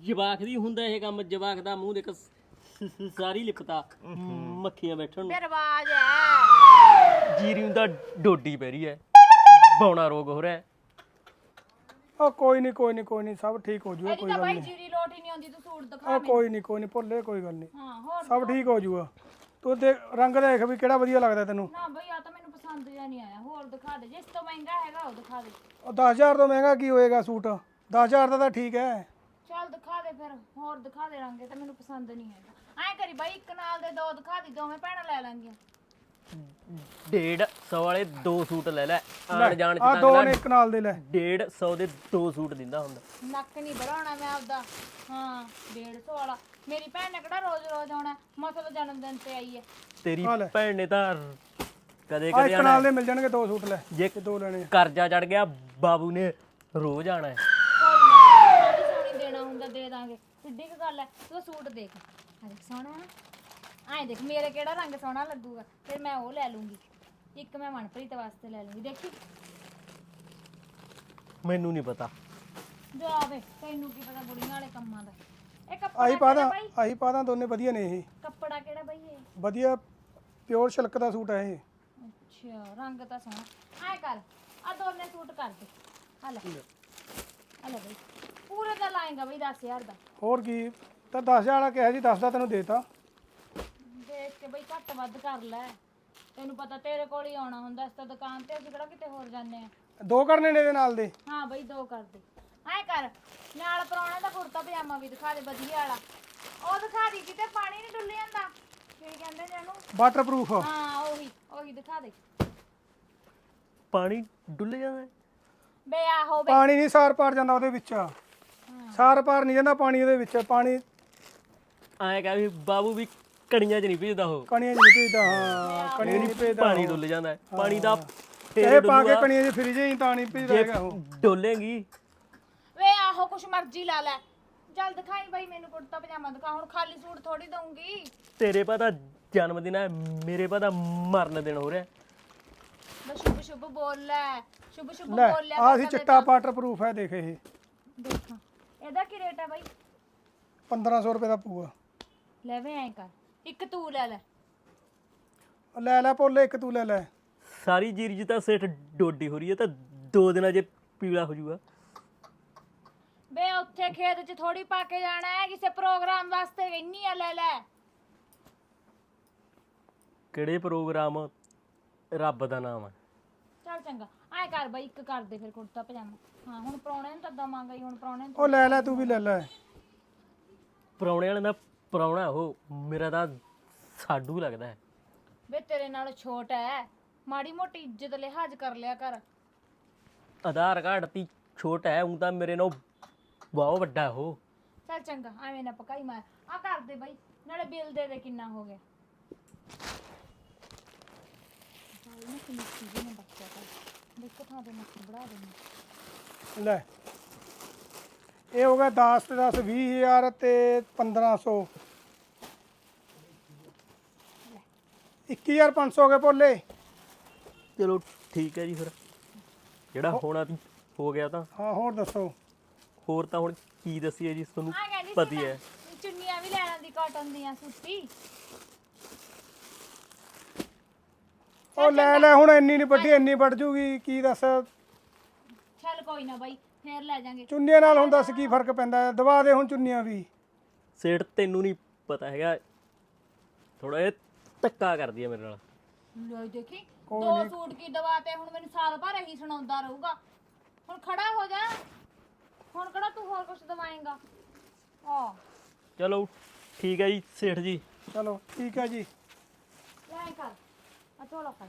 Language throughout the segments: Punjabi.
ਜਵਾਕ ਦੀ ਹੁੰਦਾ ਇਹ ਕੰਮ ਜਵਾਕ ਦਾ ਮੂੰਹ ਦੇਖ ਸ- ਸਾਰੀ ਲਿਪਤਾ ਮੱਖੀਆਂ ਬੈਠਣ ਨੂੰ। ਫਿਰ ਆਵਾਜ਼ ਹੈ। ਜੀਰੀ ਤਾਂ ਡੋਡੀ ਪੈ ਰਹੀ ਹੈ। ਬੌਣਾ ਰੋਗ ਹੋ ਰਿਹਾ ਹੈ। ਉਹ ਕੋਈ ਨਹੀਂ ਕੋਈ ਨਹੀਂ ਕੋਈ ਨਹੀਂ ਸਭ ਠੀਕ ਹੋ ਜੂਗਾ ਇਹਦੀ ਕੋਈ ਤਾਂ ਗੱਲ ਬਾਈ ਨਹੀਂ ਜੀਰੀ ਲੋਟ ਹੀ ਨਹੀਂ ਆਉਂਦੀ ਤੂੰ ਸੂਟ ਦਿਖਾ ਉਹ ਕੋਈ ਨਹੀਂ ਕੋਈ ਨਹੀਂ ਭੁੱਲੇ ਕੋਈ ਗੱਲ ਨਹੀਂ ਹਾਂ ਹੋਰ ਸਭ ਠੀਕ ਹੋ ਜੂਗਾ। ਤੂੰ ਦੇਖ ਰੰਗ ਦੇਖ ਵੀ ਕਿਹੜਾ ਵਧੀਆ ਲੱਗਦਾ ਤੈਨੂੰ। ਨਾ ਬਈ ਆ ਤਾਂ ਮੈਨੂੰ ਪਸੰਦ ਜਿਹਾ ਨਹੀਂ ਆਇਆ। ਹੋਰ ਦਿਖਾ ਦੇ ਜਿਸ ਤੋਂ ਮਹਿੰਗਾ ਹੈਗਾ ਉਹ ਦਿਖਾ ਦੇ। ਉਹ 10000 ਤੋਂ ਮਹਿੰਗਾ ਕੀ ਹੋਏਗਾ ਸੂਟ? 10000 ਦਾ ਤਾਂ ਠੀਕ ਹੈ। ਦਿਖਾ ਦੇ ਫਿਰ ਹੋਰ ਦਿਖਾ ਦੇ ਰੰਗੇ ਤਾਂ ਮੈਨੂੰ ਪਸੰਦ ਨਹੀਂ ਹੈਗਾ। ਐਂ ਕਰੀ ਬਾਈ ਇੱਕ ਨਾਲ ਦੇ ਦੋ ਦਿਖਾ ਦੀ ਦੋਵੇਂ ਭੈਣਾਂ ਲੈ ਲਾਂਗੀਆਂ। ਡੇਢ ਸੌ ਵਾਲੇ ਦੋ ਸੂਟ ਲੈ ਲੈ ਆਣ ਜਾਣ ਚ ਆ ਤਾਂ ਦੋ ਨੇ ਇੱਕ ਨਾਲ ਦੇ ਲੈ। ਡੇਢ ਸੌ ਦੇ ਦੋ ਸੂਟ ਦਿੰਦਾ ਹੁੰਦਾ। ਨੱਕ ਨਹੀਂ ਵਧਾਉਣਾ ਮੈਂ ਆਪਦਾ। ਹਾਂ 150 ਵਾਲਾ। ਮੇਰੀ ਭੈਣ ਨੇ ਕਿਹੜਾ ਰੋਜ਼ ਰੋਜ਼ ਆਉਣਾ ਮਤਲਬ ਜਨਮ ਦਿਨ ਤੇ ਆਈ ਹੈ। ਤੇਰੀ ਆ ਲੈ। ਭੈਣ ਨੇ ਤਾਂ ਕਦੇ ਆ ਕਦੇ ਇੱਕ ਨਾਲ ਦੇ ਮਿਲ ਜਾਣਗੇ ਦੋ ਸੂਟ ਲੈ ਜੇ ਦੋ ਲੈਣੇ ਆ। ਕਰਜ਼ਾ ਚੜ ਗਿਆ ਬਾਬੂ ਨੇ ਰੋਜ਼ ਆਣਾ ਹੈ ਕੋਈ ਨਾ ਜਿਹੜੀ ਸੋਹਣੀ ਦੇਣਾ ਹੁੰਦਾ ਦੇ ਦਾਂਗੇ ਸਿੱਧੀ ਕੁ ਗੱਲ ਹੈ ਤੂੰ ਸੂਟ ਦੇਖ। ਆ ਦੇਖ ਸੋਹਣਾ ਹੈ ਐਂ ਦੇਖ ਮੇਰੇ ਕਿਹੜਾ ਰੰਗ ਸੋਹਣਾ ਲੱਗੂਗਾ ਫਿਰ ਮੈਂ ਉਹ ਲੈ ਲੂੰਗੀ। ਇੱਕ ਮੈਂ ਮਨਪ੍ਰੀਤ ਵਾਸਤੇ ਲੈ ਲੂੰਗੀ ਦੇਖੀ? ਮੈਨੂੰ ਨਹੀਂ ਪਤਾ। ਜਾ ਵੇ ਤੈਨੂੰ ਕੀ ਪਤਾ ਬੁੜੀਆਂ ਵਾਲੇ ਕੰਮਾਂ ਦਾ। ਇਹ ਕੱਪੜਾ ਆਹੀ ਕਿਹੜਾ ਦਾਂ ਬਾਈ? ਆਹੀ ਪਾ ਦਾਂ ਦੋਨੇ ਵਧੀਆ ਨੇ ਇਹ। ਕੱਪੜਾ ਕਿਹੜਾ ਬਾਈ ਇਹ? ਵਧੀਆ ਪਿਓਰ ਸਿਲਕ ਦਾ ਸੂਟ ਹੈ ਇਹ। ਅੱਛਾ ਰੰਗ ਤਾਂ ਸੋਹਣਾ। ਐ ਕਰ ਆ ਦੋਨੇ ਸੂਟ ਕਰ ਦੇ। ਆ ਲੈ। ਆ ਲੈ ਬਈ। ਪੂਰੇ ਦਾ ਲਾਏਗਾ ਬਈ 10000 ਦਾ। ਹੋਰ ਕੀ ਤਾਂ 10000 ਵਾਲਾ ਕਿਹਾ ਜੀ 10 ਦਾ ਤੈਨੂੰ ਦੇਤਾ। ਦੇਖ ਕੇ ਬਈ ਘੱਟ ਵੱਧ ਕਰ ਲੈ। ਤੈਨੂੰ ਪਤਾ ਤੇਰੇ ਕੋਲ ਹੀ ਆਉਣਾ ਹੁੰਦਾ ਇਸ ਤਾਂ ਦੁਕਾਨ ਤੇ ਅਸੀਂ ਕਿਹੜਾ ਕਿਤੇ ਹੋਰ ਜਾਂਦੇ ਆ। ਦੋ ਕਰਨੇ ਨੇ ਇਹਦੇ ਨਾਲ ਦੇ। ਹਾਂ ਬਈ ਦੋ ਕਰ ਦੇ। ਐ ਕਰ ਨਾਲ ਪਰੌਣੇ ਦਾ ਕੁੜਤਾ ਪਜਾਮਾ ਵੀ ਦਿਖਾ ਦੇ ਵਧੀਆ ਵਾਲਾ। ਉਹ ਦਿਖਾ ਦੀ ਕਿਤੇ ਪਾਣੀ ਨਹੀਂ ਡੁੱਲ ਜਾਂਦਾ। ਕੀ ਕਹਿੰਦੇ ਨੇ ਉਹਨੂੰ ਵਾਟਰਪ੍ਰੂਫ ਹਾਂ ਉਹੀ ਉਹੀ ਦਿਖਾ ਦੇ। ਪਾਣੀ ਡੁੱਲ ਜਾਂਦਾ। ਬੇ ਆਹੋ ਬੇ ਪਾਣੀ ਨਹੀਂ ਸਾਰ ਪਾਰ ਜਾਂਦਾ ਉਹਦੇ ਵਿੱਚ। ਸਾਰ ਪਾਰ ਨਹੀਂ ਜਾਂਦਾ ਪਾਣੀ ਉਹਦੇ ਵਿੱਚ ਪਾਣੀ ਐਂ ਕਹ ਵੀ ਬਾਬੂ ਵੀ ਕਣੀਆਂ 'ਚ ਨਹੀਂ ਭੇਜਦਾ ਉਹ। ਕਣੀਆਂ 'ਚ ਨਹੀਂ ਭੇਜਦਾ ਹਾਂ ਕਣੀਆਂ 'ਚ ਨਹੀਂ ਭੇਜਦਾ ਪਾਣੀ ਡੁੱਲ ਜਾਂਦਾ ਹੈ। ਪਾਣੀ ਦਾ ਇਹ ਪਾ ਕੇ ਕਣੀਆਂ 'ਚ ਫਰਿੱਜ ਹੀ ਤਾਂ ਨਹੀਂ ਭੇਜਦਾ ਹੈਗਾ ਉਹ। ਡੋਲੇਗੀ। ਵੇ ਆਹੋ ਕੁਛ ਮਰਜ਼ੀ ਲਾ ਲੈ। ਚੱਲ ਦਿਖਾਈ ਬਈ ਮੈਨੂੰ ਕੁੜਤਾ ਪਜਾਮਾ ਦਿਖਾ ਹੁਣ ਖਾਲੀ ਸੂਟ ਥੋੜੀ ਦਊਂਗੀ। ਤੇਰੇ ਪਤਾ ਜਨਮ ਦਿਨ ਹੈ ਮੇਰੇ ਪਤਾ ਮਰਨ ਦਿਨ ਹੋ ਰਿਹਾ। ਬਸ ਸ਼ੁਭ ਸ਼ੁਭ ਬੋਲ ਲੈ ਸ਼ੁਭ ਸ਼ੁਭ ਲੈ ਬੋਲ ਲੈ ਆ ਸੀ ਚਿੱਟਾ ਵਾਟਰਪ੍ਰੂਫ ਹੈ ਦੇਖ ਇਹ। ਦੇਖਾਂ। ਇਹਦਾ ਕੀ ਰੇਟ ਹੈ ਬਾਈ? 1500 ਰੁਪਏ ਦਾ ਪੂਆ ਲੈ ਵੇ ਐਂ ਕਰ ਇੱਕ ਤੂੰ ਲੈ ਲੈ। ਲੈ ਲੈ ਭੋਲੇ ਇੱਕ ਤੂੰ ਲੈ ਲੈ। ਸਾਰੀ ਜੀਰੀ ਜੀ ਤਾਂ ਸੇਠ ਡੋਡੀ ਹੋ ਰਹੀ ਹੈ ਤਾਂ ਦੋ ਦਿਨਾਂ 'ਚ ਪੀਲਾ ਹੋ ਜਾਊਗਾ। ਵੇ ਉੱਥੇ ਖੇਤ 'ਚ ਥੋੜੀ ਪਾ ਕੇ ਜਾਣਾ ਹੈ ਕਿਸੇ ਪ੍ਰੋਗਰਾਮ ਵਾਸਤੇ ਇੰਨੀ ਆ ਲੈ ਲੈ। ਕਿਹੜੇ ਪ੍ਰੋਗਰਾਮ? ਰੱਬ ਦਾ ਨਾਮ ਹੈ ਚੱਲ ਚੰਗਾ ਐਂ ਕਰ ਬਾਈ ਇੱਕ ਕਰ ਦੇ ਫਿਰ ਕੁੜਤਾ ਪਜਾਮਾ ਹਾਂ ਹੁਣ ਪ੍ਰਾਹੁਣੇ ਨੂੰ ਤਾਂ ਦਵਾਂਗਾ ਹੀ ਹੁਣ ਪ੍ਰਾਹੁਣੇ ਨੂੰ ਉਹ ਲੈ ਲੈ ਤੂੰ ਵੀ ਲੈ ਲੈ। ਪਰੌਣੇ ਵਾਲੇ ਦਾ ਪਰੌਣਾ ਉਹ ਮੇਰਾ ਤਾਂ ਸਾਡੂ ਲੱਗਦਾ ਹੈ। ਵੇ ਤੇਰੇ ਨਾਲ ਛੋਟ ਹੈ। ਮਾੜੀ ਮੋਟੀ ਇੱਜ਼ਤ ਲਿਹਾਜ਼ ਕਰ ਲਿਆ ਕਰ। ਆਧਾਰ ਕਾਰਡ ਤੀ ਛੋਟਾ ਹੈ ਉਹ ਤਾਂ ਮੇਰੇ ਨਾਲ ਬਹੁਤ ਵੱਡਾ ਹੈ ਉਹ। ਚੱਲ ਚੰਗਾ ਐਵੇਂ ਨਾ ਪਕਾਈ ਮਾਰ ਆ ਕਰ ਦੇ ਬਾਈ ਨਾਲੇ ਬਿੱਲ ਦੇ ਦੇ ਕਿੰਨਾ ਹੋ ਗਿਆ। ਬਾਈ ਨੇ ਕਿੰਨੀ ਚੀਜ਼ ਨੇ ਬੱਚਿਆ ਕਰ ਦੇਖੋ ਥਾਂ ਦੇ ਨੱਕ ਬੜਾ ਦੇਣਾ ਲੈ। ਇਹ ਹੋ ਗਿਆ 10 ਤੇ 10 20000 ਤੇ 1500 21500 ਹੋ ਗਏ ਭੋਲੇ। ਚਲੋ ਠੀਕ ਹੈ ਜੀ ਫਿਰ। ਜਿਹੜਾ ਹੋਣਾ ਹੋ ਗਿਆ ਤਾਂ। ਹਾਂ ਹੋਰ ਦੱਸੋ। ਹੋਰ ਤਾਂ ਹੁਣ ਕੀ ਦਸੀਏ ਜੀ ਤੁਹਾਨੂੰ ਕਹਿੰਦੀ ਪਤੀ ਹੈ। ਮੈਂ ਚੁੰਨੀਆਂ ਵੀ ਲੈਣਾ ਦੀ ਕਾਟਨ ਦੀਆਂ ਸੂਤੀ। ਉਹ ਲੈ ਲੈ ਹੁਣ ਇੰਨੀ ਨਹੀਂ ਵੱਡੀ ਇੰਨੀ ਵੱਡ ਜੂਗੀ ਕੀ ਦੱਸ। ਕੋਈ ਨਾ ਬਾਈ ਫੇਰ ਲੈ ਜਾਾਂਗੇ। ਚੁੰਨੀਆਂ ਨਾਲ ਹੁਣ ਦੱਸ ਕੀ ਫ਼ਰਕ ਪੈਂਦਾ ਹੈ? ਦਵਾ ਦੇ ਹੁਣ ਚੁੰਨੀਆਂ ਵੀ। ਸੇਠ ਤੈਨੂੰ ਨਹੀਂ ਪਤਾ ਹੈਗਾ। ਥੋੜਾ ਜਿਹਾ ਧੱਕਾ ਕਰਦੀ ਹੈ ਮੇਰੇ ਨਾਲ। ਲੈ ਦੇਖੀ ਦੋ ਸੂਟ ਕੀ ਦਵਾ ਤੇ ਹੁਣ ਮੈਨੂੰ ਸਾਲ ਭਰ ਇਹੀ ਸੁਣਾਉਂਦਾ ਰਹੂਗਾ। ਹੁਣ ਖੜਾ ਹੋ ਜਾ। ਹੁਣ ਕਿਹੜਾ ਤੂੰ ਹੋਰ ਕੁਝ ਦਵਾਏਂਗਾ? ਆ। ਚਲੋ ਠੀਕ ਹੈ ਜੀ ਸੇਠ ਜੀ। ਚਲੋ ਠੀਕ ਹੈ ਜੀ। ਲੈ ਕਰ ਆ ਝੋਲਾ ਫੜ।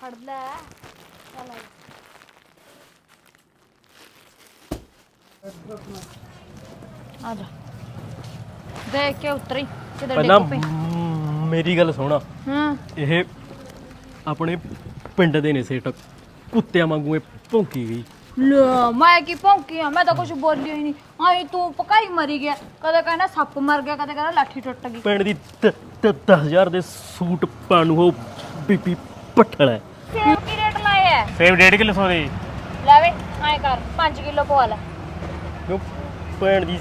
ਫੜ ਲੈ। ਚੱਲ। ਆਈ। ਆ ਜਾ ਦੇਖ ਕੇ ਉਤਰੀ ਕਿਤੇ ਪਹਿਲਾਂ ਡਿੱਗ ਪਈ। ਮ- ਮੇਰੀ ਗੱਲ ਸੁਣ। ਹਾਂ। ਇਹ ਆਪਣੇ ਪਿੰਡ ਦੇ ਨੇ ਸੇਠ। ਕੁੱਤਿਆਂ ਵਾਂਗੂ ਇਹ ਭੌਂਕੀ ਗਈ। ਲੈ ਮੈਂ ਕੀ ਭੌਂਕੀ ਆ? ਮੈਂ ਤਾਂ ਕੁਝ ਬੋਲੀ ਹੀ ਨਹੀਂ ਆਈ ਤੂੰ ਪਕਾਈ ਮਰੀ ਗਿਆ। ਕਦੇ ਕਹਿੰਦਾ ਸੱਪ ਮਰ ਗਿਆ ਕਦੇ ਕਹਿੰਦਾ ਲਾਠੀ ਟੁੱਟ ਗਈ। ਪਿੰਡ ਦੀ 10000 ਦੇ ਸੂਟ ਪਾਣ ਨੂੰ ਉਹ ਬੀਬੀ ਪੱਠਲ ਹੈ। ਸੇਬ ਕੀ ਰੇਟ ਐ ਸੇਬ 1.5 ਕਿਲੋ ਸੌ ਦੇ। ਲੈ ਵੇ ਐਂ ਕਰ 5 ਕਿਲੋ ਪਵਾ ਲੈ। ਕਿਉਂ ਭੈਣ ਦੀ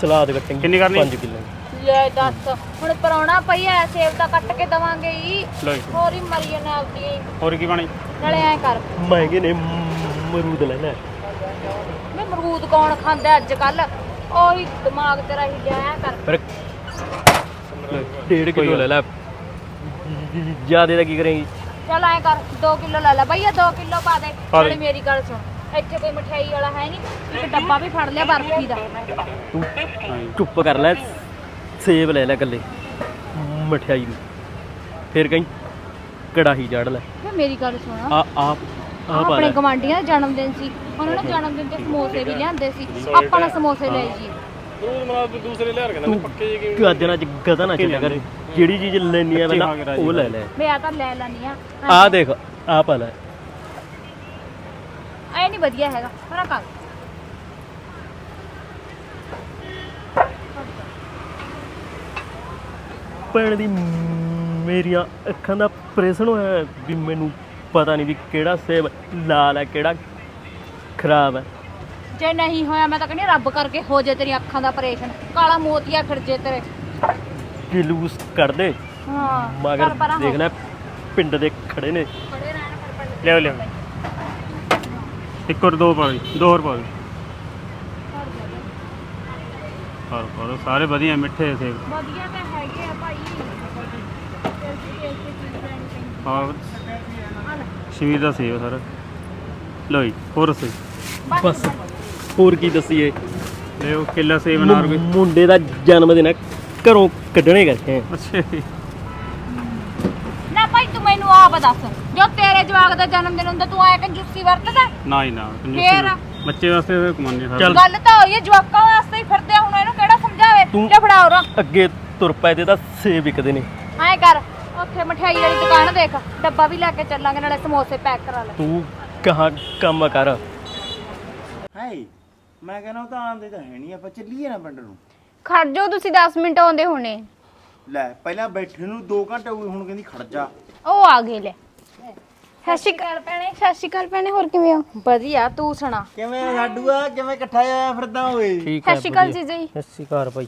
ਸਲਾਦ ਕੱਟਾਂਗੇ ਕਿੰਨੀ ਕਰਨੀ? 5 ਕਿਲੋ। ਲੈ ਦੱਸ। ਹੁਣ ਪਰੌਣਾ ਪਈ ਐ ਸੇਬ ਤਾਂ ਕੱਟ ਕੇ ਦਵਾਂਗੇ ਹੀ ਲਓ ਜੀ। ਹੋਰ ਹੀ ਮਰੀ ਜਾਣਾ ਆਪਦੀ। ਹੀ। ਹੋਰ ਕੀ ਬਣੀ? ਨਾਲੇ ਐ ਕਰ। ਮਹਿੰਗੇ ਨੇ ਮਰੂਦ ਲੈ ਲੈ। ਮੈਂ ਮਰੂਦ ਕੌਣ ਖਾਂਦਾ ਅੱਜ ਕੱਲ? ਉਹੀ ਦਿਮਾਗ ਤੇਰਾ ਹੀ ਲਿਆ ਕਰ। ਪਰ ਡੇਢ ਕਿਲੋ ਲੈ ਲੈ। ਜਿਆਦੇ ਦਾ ਕੀ ਕਰੇਂਗੀ? ਚੱਲ ਐ ਕਰ 2 ਕਿਲੋ ਲੈ ਲੈ। ਭਈਆ 2 ਕਿਲੋ ਪਾ ਦੇ। ਪਾ ਦੇ। ਨਾਲੇ ਮੇਰੀ ਗੱਲ ਸੁਣ। ਇੱਥੇ ਕੋਈ ਮਠਿਆਈ ਵਾਲਾ ਹੈ ਨਹੀਂ ਇੱਕ ਡੱਬਾ ਵੀ ਫੜ ਲਿਆ ਬਰਫੀ ਦਾ। ਤੂੰ ਚੁੱਪ ਕਰ ਲੈ ਸੇਬ ਲੈ ਲੈ ਕੱਲੇ ਮਠਿਆਈ ਨੂੰ। ਫਿਰ ਕਹੀਂ ਕੜਾਹੀ ਜੜ ਲੈ। ਵੇ ਮੇਰੀ ਗੱਲ ਸੁਣ। ਆ ਆਪ ਆ ਪਾ ਆਪਣੇ ਲੈ। ਗਵਾਂਢੀਆਂ ਦਾ ਜਨਮ ਦਿਨ ਸੀ। ਉਹਨਾਂ ਨੇ ਜਨਮ ਦਿਨ ਤੇ ਸਮੋਸੇ ਵੀ ਲਿਆਂਦੇ ਸੀ। ਆਪਾਂ ਨੇ ਸਮੋਸੇ ਲੈ ਜੀ। ਤੂੰ ਗਾਜਰਾਂ ਚ ਗਦਾ ਨਾ ਚੱਲਿਆ ਕਰ। ਜਿਹੜੀ ਚੀਜ਼ ਲੈਣੀ ਆ ਪਹਿਲਾਂ ਰਾਜੀ ਉਹ ਲੈ ਲੈ। ਮੈਂ ਆ ਤਾਂ ਲੈ ਲੈਣੀ ਆ। ਆ ਦੇਖ ਆ ਪਾ ਲੈ। ਨਹੀਂ ਵਧੀਆ ਹੈਗਾ ਪਰ ਕਰ। ਭੈਣ ਦੀ ਮੇਰੀਆਂ ਅੱਖਾਂ ਦਾ ਪ੍ਰੇਸ਼ਨ ਹੋਇਆ ਹੈ ਵੀ ਮੈਨੂੰ ਪਤਾ ਨਹੀਂ ਵੀ ਕਿਹੜਾ ਸੇਬ ਲਾਲ ਹੈ ਕਿਹੜਾ ਖਰਾਬ ਹੈ। ਜੇ ਨਹੀਂ ਹੋਇਆ ਮੈਂ ਤਾਂ ਕਹਿੰਦੀ ਰੱਬ ਕਰਕੇ ਹੋ ਜੇ ਤੇਰੀ ਅੱਖਾਂ ਦਾ ਆਪਰੇਸ਼ਨ ਕਾਲਾ ਮੋਤੀਆ ਫਿਰ ਜੇ ਤੇਰੇ। ਜਲੂਸ ਕੱਢ ਦੇ ਹਾਂ ਮਗਰ ਪਰਾਂ ਹੋ। ਦੇਖ ਲੈ ਪਿੰਡ ਦੇ ਖੜੇ ਨੇ। ਖੜੇ ਰਹਿਣ ਲਿਓ ਇੱਕ ਹੋਰ ਦੋ ਪਾ ਦਿਓ, ਦੋ ਹੋਰ ਪਾ ਦਿਓ। ਹੋਰ ਹੋਰ ਸਾਰੇ ਵਧੀਆ ਮਿੱਠੇ ਸੇਬ। ਵਧੀਆ ਤਾਂ ਹੈਗੇ ਆ ਭਾਈ। ਫਿਰ ਵੀ ਟੇਸਟੀ ਚੀਜ਼ ਲੈਣੀ ਪੈਂਦੀ ਹੋਰ ਆ ਲੈ ਸ਼ਮੀਰ ਦਾ ਸੇਬ ਸਾਰਾ। ਲਓ ਜੀ ਹੋਰ ਸੇਬ ਬਸ। ਹੋਰ ਕੀ ਦਸੀਏ? ਲਿਓ ਕਿੱਲਾ ਸੇਬ ਅਨਾਰ ਕੋਈ ਮੁੰਡੇ ਦਾ ਜਨਮ ਦਿਨ ਹੈ ਘਰੋਂ ਕੱਢਣੇ ਕਰਕੇ। ਅੱਛਾ ਜੀ। ਆਪ ਦੱਸ। ਜੋ ਤੇਰੇ ਜਵਾਕ ਦਾ ਜਨਮ ਦਿਨ ਹੁੰਦਾ ਤੂੰ ਆਇਆ ਕਿ ਜੁੱਸੀ ਵਰਤਦਾ? ਨਾ ਹੀ ਨਾ। ਕੰਜੂਸੀ ਫੇਰ? ਬੱਚੇ ਵਾਸਤੇ ਤਾਂ ਕਮਾਉਂਦੇ ਸਾਰੇ ਚੱਲ। ਗੱਲ ਤਾਂ ਹੋਈ ਹੈ ਜਵਾਕਾਂ ਵਾਸਤੇ ਹੀ ਫਿਰਦੇ ਆ, ਹੁਣ ਇਹਨੂੰ ਕਿਹੜਾ ਸਮਝਾਵੇ? ਤੂੰ- ਲੈ ਫੜਾ ਉਰਾ। ਅੱਗੇ ਤੁਰ ਪਏ ਤੇ ਤਾਂ ਸੇਬ ਵਿਕਦੇ ਨੇ। ਐਂ ਕਰ ਉੱਥੇ ਮਠਿਆਈ ਵਾਲੀ ਦੁਕਾਨ ਦੇਖ। ਡੱਬਾ ਵੀ ਲੈ ਕੇ ਚੱਲਾਂਗੇ ਨਾਲੇ ਸਮੋਸੇ ਪੈਕ ਕਰਾ ਲੈ। ਤੂੰ ਕਹਾਂ ਕੰਮ ਕਰ। ਹਾਏ ਮੈਂ ਕਹਿੰਦਾ ਉਹ ਤਾਂ ਆਂਦੇ ਤਾਂ ਹੈ ਨਹੀਂ ਆਪਾਂ ਚੱਲੀਏ ਨਾ ਪਿੰਡ ਨੂੰ। ਖੜ ਜਾਓ ਤੁਸੀਂ 10 ਮਿੰਟ ਆਉਂਦੇ ਹੋਣੇ। ਲੈ ਪਹਿਲਾਂ ਬੈਠੇ ਨੂੰ 2 ਘੰਟੇ ਹੋ ਗਏ ਹੁਣ ਕਹਿੰਦੀ ਖੜ ਜਾ। ਉਹ ਆ ਗਏ ਲੈ। ਸਤਿ ਸ਼੍ਰੀ ਅਕਾਲ ਭੈਣੇ। ਸਤਿ ਸ਼੍ਰੀ ਅਕਾਲ ਭੈਣੇ ਹੋਰ ਕਿਵੇਂ ਹੋ? ਵਧੀਆ ਤੂੰ ਸੁਣਾ? ਕਿਵੇਂ ਸਾਡੂਆ ਕਿਵੇਂ ਇਕੱਠਾ ਆਇਆ ਫਿਰਦਾ ਓਏ ਠੀਕ ਸਤਿ ਸ਼੍ਰੀ ਅਕਾਲ ਜੀਜਾ ਜੀ। ਸਤਿ ਸ਼੍ਰੀ ਅਕਾਲ ਭਾਈ।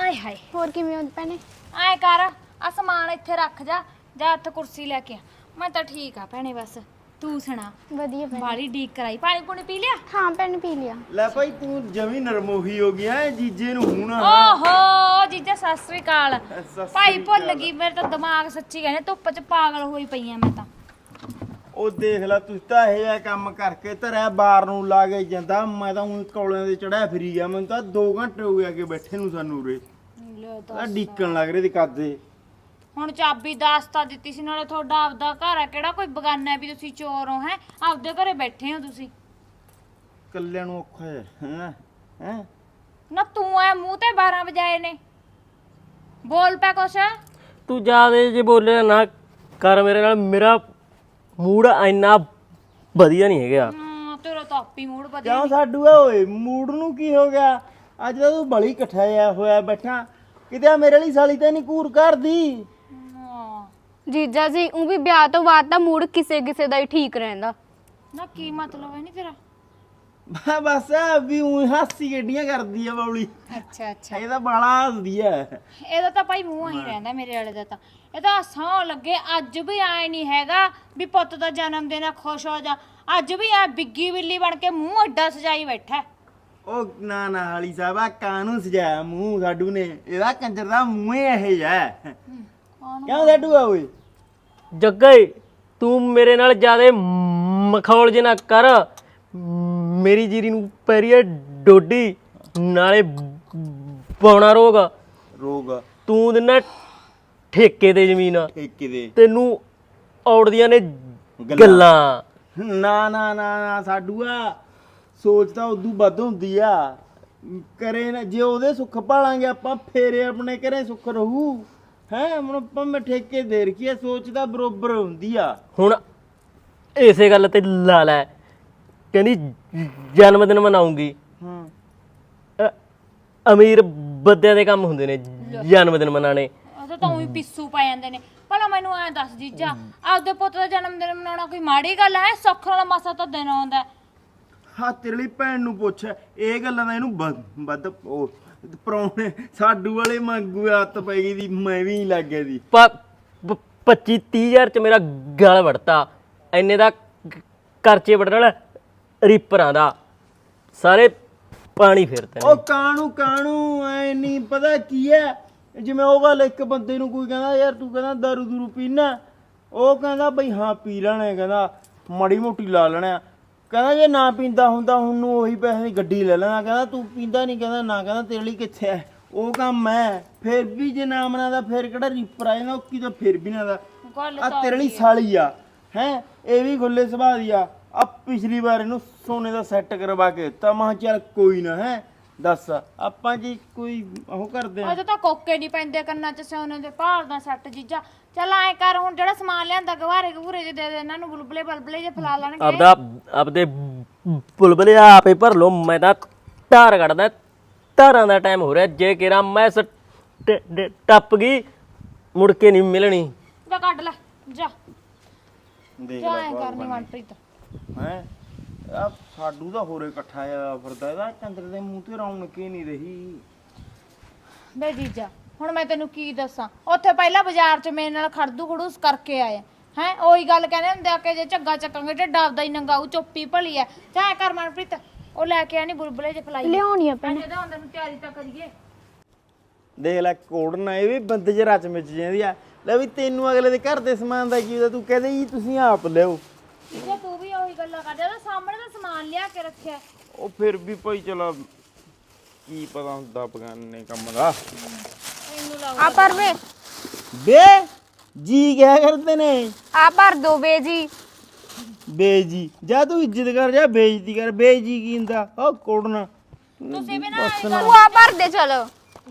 ਆਏ ਹਾਏ। ਹੋਰ ਕਿਵੇਂ ਹੋ ਭੈਣੇ? ਐਂ ਕਰ ਆ ਸਮਾਨ ਇੱਥੇ ਰੱਖ ਜਾ ਜਾ ਇੱਥੇ ਕੁਰਸੀ ਲੈ ਕੇ ਆ। ਮੈਂ ਤਾਂ ਠੀਕ ਆ ਭੈਣੇ ਬਸ। ਤੂੰ ਸੁਣਾ। ਵਧੀਆ ਭੈਣੇ ਬਾੜੀ ਡੀਕ ਕਰਾਈ। ਪਾਣੀ ਪੂਣੀ ਪੀ ਲਿਆ? ਹਾਂ ਭੈਣੇ ਪੀ ਲਿਆ। ਲੈ ਭਾਈ ਤੂੰ ਜਮੀ ਨਰਮੋਹੀ ਹੋ ਗਿਆ ਜੀਜੇ ਨੂੰ ਹੁਣ। ਓਹੋ ਜੀਜਾ ਸਤਿ ਸ੍ਰੀ ਅਕਾਲ। ਸਤਿ ਭਾਈ ਸ੍ਰੀ ਭੁੱਲ ਅਕਾਲ। ਗਈ ਮੇਰੇ ਤਾਂ ਦਿਮਾਗ ਸੱਚੀ ਕਹਿੰਦੇ ਧੁੱਪ 'ਚ ਪਾਗਲ ਹੋਈ ਪਈ ਆ ਮੈਂ ਤਾਂ। ਉਹ ਦੇਖ ਲੈ ਤੂੰ ਤਾਂ ਇਹ ਜਿਹਾ ਕੰਮ ਕਰਕੇ ਧਰਿਆ ਬਾਰ ਨੂੰ ਲਾ ਕੇ ਜਾਂਦਾ। ਮੈਂ ਤਾਂ ਹੁਣ ਕੌਲਿਆਂ ਦੇ ਚੜਿਆ ਫਿਰੀ ਗਿਆ ਮੈਨੂੰ ਤਾਂ 2 ਘੰਟੇ ਹੋ ਗਏ ਅੱਗੇ ਬੈਠੇ ਨੂੰ ਸਾਨੂੰ ਉਰੇ। ਆ ਡੀਕਣ ਲੱਗ ਰਹੇ ਦੀ ਕਾਦੇ ਹੁਣ ਚਾਬੀ ਦਾਸਤਾ ਦਿੱਤੀ ਸੀ ਨਾਲੇ ਤੁਹਾਡਾ ਆਪਦਾ ਘਰ ਆ ਕਿਹੜਾ ਕੋਈ ਬਗਾਨਾ ਹੈ ਵੀ ਤੁਸੀਂ ਚੋਰ ਹੋ? ਹੈ ਆਪਦੇ ਘਰੇ ਬੈਠੇ ਹੋ ਤੁਸੀਂ। ਕੱਲਿਆਂ ਨੂੰ ਔਖਾ ਹੈ ਹੈ? ਹੈ? ਨਾ ਤੂੰ ਐ ਮੂੰਹ ਤੇ 12 ਵਜਾਏ ਨੇ। ਬੋਲ ਪੈ ਕੁਛ? ਤੂੰ ਜਿਆਦੇ ਜੇ ਬੋਲੇ ਨਾ ਕਰ ਮੇਰੇ ਨਾਲ ਮੇਰਾ ਮੂਡ ਇੰਨਾ ਵਧੀਆ ਨਹੀਂ ਹੈਗਾ। ਹਮ, ਤੇਰਾ ਤਾਂ ਆਪੀ ਮੂਡ ਵਧੀਆ ਕਿਉਂ ਸਾਡੂਆ ਓਏ? ਮੂਡ ਨੂੰ ਕੀ ਹੋ ਗਿਆ? ਅੱਜ ਤਾਂ ਤੂੰ ਬੜੀ ਇਕੱਠਾ ਜਿਹਾ ਹੋਇਆ ਬੈਠਾ। ਕਿਤੇ ਆ ਮੇਰੇ ਲਈ ਸਾਲੀ ਤਾਂ ਨਹੀਂ ਕੂਰ ਕਰਦੀ। ਜੀਜਾ ਜੀ ਉਹ ਵੀ ਵਿਆਹ ਤੋਂ ਬਾਅਦ ਤਾਂ ਮੂਡ ਕਿਸੇ ਕਿਸੇ ਦਾ ਹੀ ਠੀਕ ਰਹਿੰਦਾ। ਨਾ ਕੀ ਮਤਲਬ ਹੈ ਨਹੀਂ ਤੇਰਾ? ਬਾ- ਬਸ ਵੀ ਉਹ ਹਾਸੀ ਗੱਡੀਆਂ ਕਰਦੀ ਆ ਬੌਲੀ ਅੱਛਾ ਅੱਛਾ। ਇਹ ਤਾਂ ਬਾਲਾ ਹੱਸਦੀ ਆ। ਇਹਦਾ ਤਾਂ ਭਾਈ ਮੂੰਹ ਹੀ ਰਹਿੰਦਾ ਮੇਰੇ ਵਾਲੇ ਦਾ ਤਾਂ। ਇਹ ਤਾਂ ਸੌ ਲੱਗੇ ਅੱਜ ਵੀ ਆਏ ਨਹੀਂ ਹੈਗਾ ਵੀ ਪੁੱਤ ਦਾ ਜਨਮ ਦਿਨ ਆ ਖੁਸ਼ ਹੋ ਜਾ। ਅੱਜ ਵੀ ਆ ਬਿੱਗੀ ਬਿੱਲੀ ਬਣ ਕੇ ਮੂੰਹ ਅੱਡਾ ਸਜਾਈ ਬੈਠਾ ਹੈ। ਉਹ ਨਾ ਨਾ ਹਾਲੀ ਸਾਹਿਬਾ ਕਾਨੂੰ ਸਜਾਇਆ ਮੂੰਹ ਸਾਡੂ ਨੇ। ਇਹਦਾ ਕੰਜਰ ਦਾ ਮੂੰਹ ਹੀ ਇਹ ਜਿਹਾ ਕਿਉਂ ਸਾਡੂਆ ਓਏ? ਜੱਗੇ ਤੂੰ ਮੇਰੇ ਨਾਲ ਜਿਆਦੇ ਮਖੌਲ ਜੇ ਨਾ ਕਰ। ਮੇਰੀ ਜੀਰੀ ਨੂੰ ਪੈਰੀਏ ਡੋਡੀ ਨਾਲੇ ਪੌਣਾ ਰੋਗ। ਰੋਗ ਤੂੰ ਦਿਨਾ ਠੇਕੇ ਤੇ ਜ਼ਮੀਨ ਠੇਕੇ ਦੇ ਤੈਨੂੰ ਔੜਦੀਆਂ ਨੇ ਗੱਲਾਂ। ਗੱਲਾਂ। ਨਾ ਨਾ ਨਾ ਨਾ ਸਾਡੂਆ ਸੋਚ ਤਾਂ ਉਦੋਂ ਵੱਧ ਹੁੰਦੀ ਆ। ਕਰੇ ਨਾ ਜੇ ਉਹਦੇ ਸੁੱਖ ਭਾਲਾਂਗੇ ਆਪਾਂ ਫੇਰੇ ਆਪਣੇ ਘਰੇ ਸੁੱਖ ਰਹੂ। ਹੈ ਹੁਣ ਆਪਾਂ ਮੈਂ ਠੇਕੇ ਦੇ ਰਖੀ ਆ ਸੋਚ ਤਾਂ ਬਰੋਬਰ ਹੁੰਦੀ ਆ। ਹੁਣ ਇਸੇ ਗੱਲ ਤੇ ਲਾ ਲੈ ਕਹਿੰਦੀ ਜਨਮ ਦਿਨ ਮਨਾਉਂਗੀ। ਹਾਂ। ਅਮੀਰ ਬੰਦਿਆਂ ਦੇ ਕੰਮ ਹੁੰਦੇ ਨੇ ਜਨਮ ਦਿਨ ਮਨਾਣੇ ਉਹ ਤਾਂ ਉਹੀ ਪਿੱਸੂ ਪੈ ਜਾਂਦੇ ਨੇ। ਭਲਾ ਮੈਨੂੰ ਐਂ ਦੱਸ ਜੀਜਾ ਆਪਦੇ ਪੁੱਤ ਦਾ ਜਨਮ ਦਿਨ ਮਨਾਉਣਾ ਕੋਈ ਮਾੜੀ ਗੱਲ ਹੈ? ਸੁੱਖ ਵਾਲਾ ਮਾਸਾ ਤਾਂ ਦਿਨ ਆਉਂਦਾ ਹੈ। ਤੇਰੇ ਲਈ ਭੈਣ ਨੂੰ ਪੁੱਛ ਇਹ ਗੱਲਾਂ ਦਾ ਇਹਨੂੰ ਵੱਧ ਉਹ ਪਰੌਣੇ ਸਾਡੂ ਵਾਲੇ ਮੰਗੂ ਆਤ ਪੈ ਗਈ ਦੀ ਮੈਂ ਵੀ ਲੱਗ ਗਿਆ ਦੀ। 25 30000 ਚ ਮੇਰਾ ਗਲ ਵੜਤਾ। ਐਨੇ ਦਾ ਕਰਚੇ ਵੜਨ ਵਾਲਾ ਰੀਪਰਾਂ ਦਾ। ਸਾਰੇ ਪਾਣੀ ਫੇਰਤੇ ਉਹ ਕਾਣੂ ਕਾਣੂ ਐ ਨਹੀਂ ਪਤਾ ਕੀ ਹੈ ਜਿਵੇਂ ਉਹ ਗੱਲ ਇੱਕ ਬੰਦੇ ਨੂੰ ਕੋਈ ਕਹਿੰਦਾ ਯਾਰ ਤੂੰ ਕਹਿੰਦਾ ਦਾਰੂ ਦੂਰੂ ਪੀਣਾ ਉਹ ਕਹਿੰਦਾ ਬਈ ਹਾਂ ਪੀ ਲੈਣਾ ਹੈ, ਕਹਿੰਦਾ ਮੜੀ ਮੋਟੀ ਲਾ ਲੈਣਾ ਹੈ। ਕਹਿੰਦਾ ਜੇ ਨਾ ਪੀਂਦਾ ਹੁੰਦਾ ਹੁਣ ਨੂੰ ਉਹੀ ਪੈਸੇ ਦੀ ਗੱਡੀ ਲੈ ਲੈਣਾ। ਕਹਿੰਦਾ ਤੂੰ ਪੀਂਦਾ ਨਹੀਂ ਕਹਿੰਦਾ ਨਾ ਕਹਿੰਦਾ ਤੇਰੇ ਲਈ ਕਿੱਥੇ ਹੈ ਉਹ ਕੰਮ ਹੈ ਫਿਰ ਵੀ ਜੇ ਨਾ ਮਨਾਦਾ ਫਿਰ ਕਿਹੜਾ ਰੀਪਰ ਆ ਜਾਂਦਾ ਉਹ ਕੀ ਤਾਂ ਫਿਰ ਵੀ ਨਾ ਦਾ। ਗੱਲ ਆ ਤੇਰੇ ਲਈ ਸਾਲੀ ਆ ਹੈ? ਇਹ ਵੀ ਖੁੱਲੇ ਸੁਭਾਅ ਦੀ ਆ। ਆ ਪਿਛਲੀ ਵਾਰ ਇਹਨੂੰ ਸੋਨੇ ਦਾ ਸੈੱਟ ਕਰਵਾ ਕੇ ਦਿੱਤਾ। ਮੈਂ ਕਿਹਾ ਚੱਲ ਕੋਈ ਨਾ ਹੈ? ਦੱਸ ਆਪਾਂ ਜੀ ਕੋਈ ਉਹ ਕਰਦੇ ਆ। ਅਜੇ ਤਾਂ ਕੋਕੇ ਨਹੀਂ ਪੈਂਦੇ ਕੰਨਾਂ 'ਚ ਸੋਨੇ ਦੇ ਭਾਲ ਦਾ ਸੱਟ ਜੀਜਾ। ਚੱਲ ਐ ਕਰ ਹੁਣ ਜਿਹੜਾ ਸਮਾਨ ਲਿਆਂਦਾ ਗਵਾਰੇ ਗਵੂਰੇ ਜੇ ਦੇ ਦੇ ਇਹਨਾਂ ਨੂੰ ਬੁਲਬੁਲੇ ਬਲਬਲੇ ਜੇ ਫਲਾ ਲੈਣਗੇ। ਆਪਦਾ ਆਪਦੇ ਬੁਲਬੁਲੇ ਆਪੇ ਭਰ ਲੋ ਮੈਂ ਤਾਂ ਧਾਰ ਕੱਢਦਾ ਧਾਰਾਂ ਦਾ ਟਾਈਮ ਹੋ ਰਿਹਾ ਜੇ ਕਿਰਾ ਮੈਂ ਸ- ਟ- ਟ- ਟੱਪ ਗਈ ਮੁੜ ਕੇ ਨਹੀਂ ਮਿਲਣੀ। ਜਾ ਕੱਢ ਲੈ ਜਾ। ਦੇਖ ਜਾ ਲੈ ਐ ਕਰਨੀ ਮਨਪ੍ਰੀਤ। ਹੈ? ਆ ਸਾਡੂ ਦਾ ਹੋਰੇ ਇਕੱਠਾ ਆ ਫਿਰਦਾ ਇਹਦਾ ਚੰਦਰ ਦੇ ਮੂੰਹ ਤੇ ਰੌਣਕ ਹੀ ਨਹੀਂ ਰਹੀ। ਬੇ ਜੀਜਾ ਹੁਣ ਮੈਂ ਤੈਨੂੰ ਕੀ ਦੱਸਾਂ? ਉੱਥੇ ਪਹਿਲਾਂ ਬਾਜ਼ਾਰ 'ਚ ਮੇਰੇ ਨਾਲ ਖੜਦੂ ਖੜੂਸ ਕਰਕੇ ਆਏ। ਹੈ ਉਹੀ ਗੱਲ ਕਹਿੰਦੇ ਹੁੰਦੇ ਆ ਕਿ ਜੇ ਝੱਗਾ ਚੱਕਾਂਗੇ ਢਿੱਡ ਆਪਦਾ ਹੀ ਨੰਗਾਊ ਚੁੱਪੀ ਭਲੀ ਐ। ਐ ਕਰ ਮਨਪ੍ਰੀਤ ਉਹ ਲੈ ਕੇ ਆਣੀ ਬੁਲਬੁਲੇ ਜੇ ਫਲਾਈ ਲਿਆਉਣੀ ਆ ਭੈਣੇ। ਜਿਹਦਾ ਹੁੰਦਾ ਨੂੰ ਤਿਆਰੀ ਤਾਂ ਕਰੀਏ। ਦੇਖ ਲੈ ਕੋੜ ਨਾ ਇਹ ਵੀ ਬੰਦੇ ਚ ਰਚ ਮਿਚ ਜਾਂਦੀ ਆ। ਲੈ ਵੀ ਤੈਨੂੰ ਅਗਲੇ ਦੇ ਘਰ ਦੇ ਸਮਾਨ ਦਾ ਕੀ ਹੁੰਦਾ ਤੂੰ ਕਹਦੇ ਜੀ ਤੁਸੀਂ ਆਪ ਲਿਓ ਜੇ ਤੂੰ ਵੀ ਉਹੀ ਗੱਲਾਂ ਕਰਦਾ ਉਹਦੇ ਸਾਹਮਣੇ ਤਾਂ ਸਮਾਨ ਲਿਆ ਕੇ ਰੱਖਿਆ। ਉਹ ਫਿਰ ਵੀ ਭਾਈ ਚਲਾ ਕੀ ਪਤਾ ਹੁੰਦਾ ਬਗਾਨੇ ਕੰਮ ਦਾ। ਮੈਨੂੰ ਲੱਗ ਆ ਪਰ ਵੇ ਬੇ ਜੀ ਕਿਆ ਕਰਦੇ ਨੇ ਆ ਭਰ ਦੋ ਵੇ ਜੀ ਬੇਜੀ ਜਾ ਤੂੰ ਇੱਜ਼ਤ ਕਰ ਜਾ ਬੇਇੱਜ਼ਤੀ ਕਰ ਬੇਜੀ ਕੀ ਹੁੰਦਾ ਉਹ ਕੋੜਨਾ ਤੁਸੀਂ ਵੀ ਨਾ ਤੂੰ ਆ ਭਰ ਦੇ ਚਲ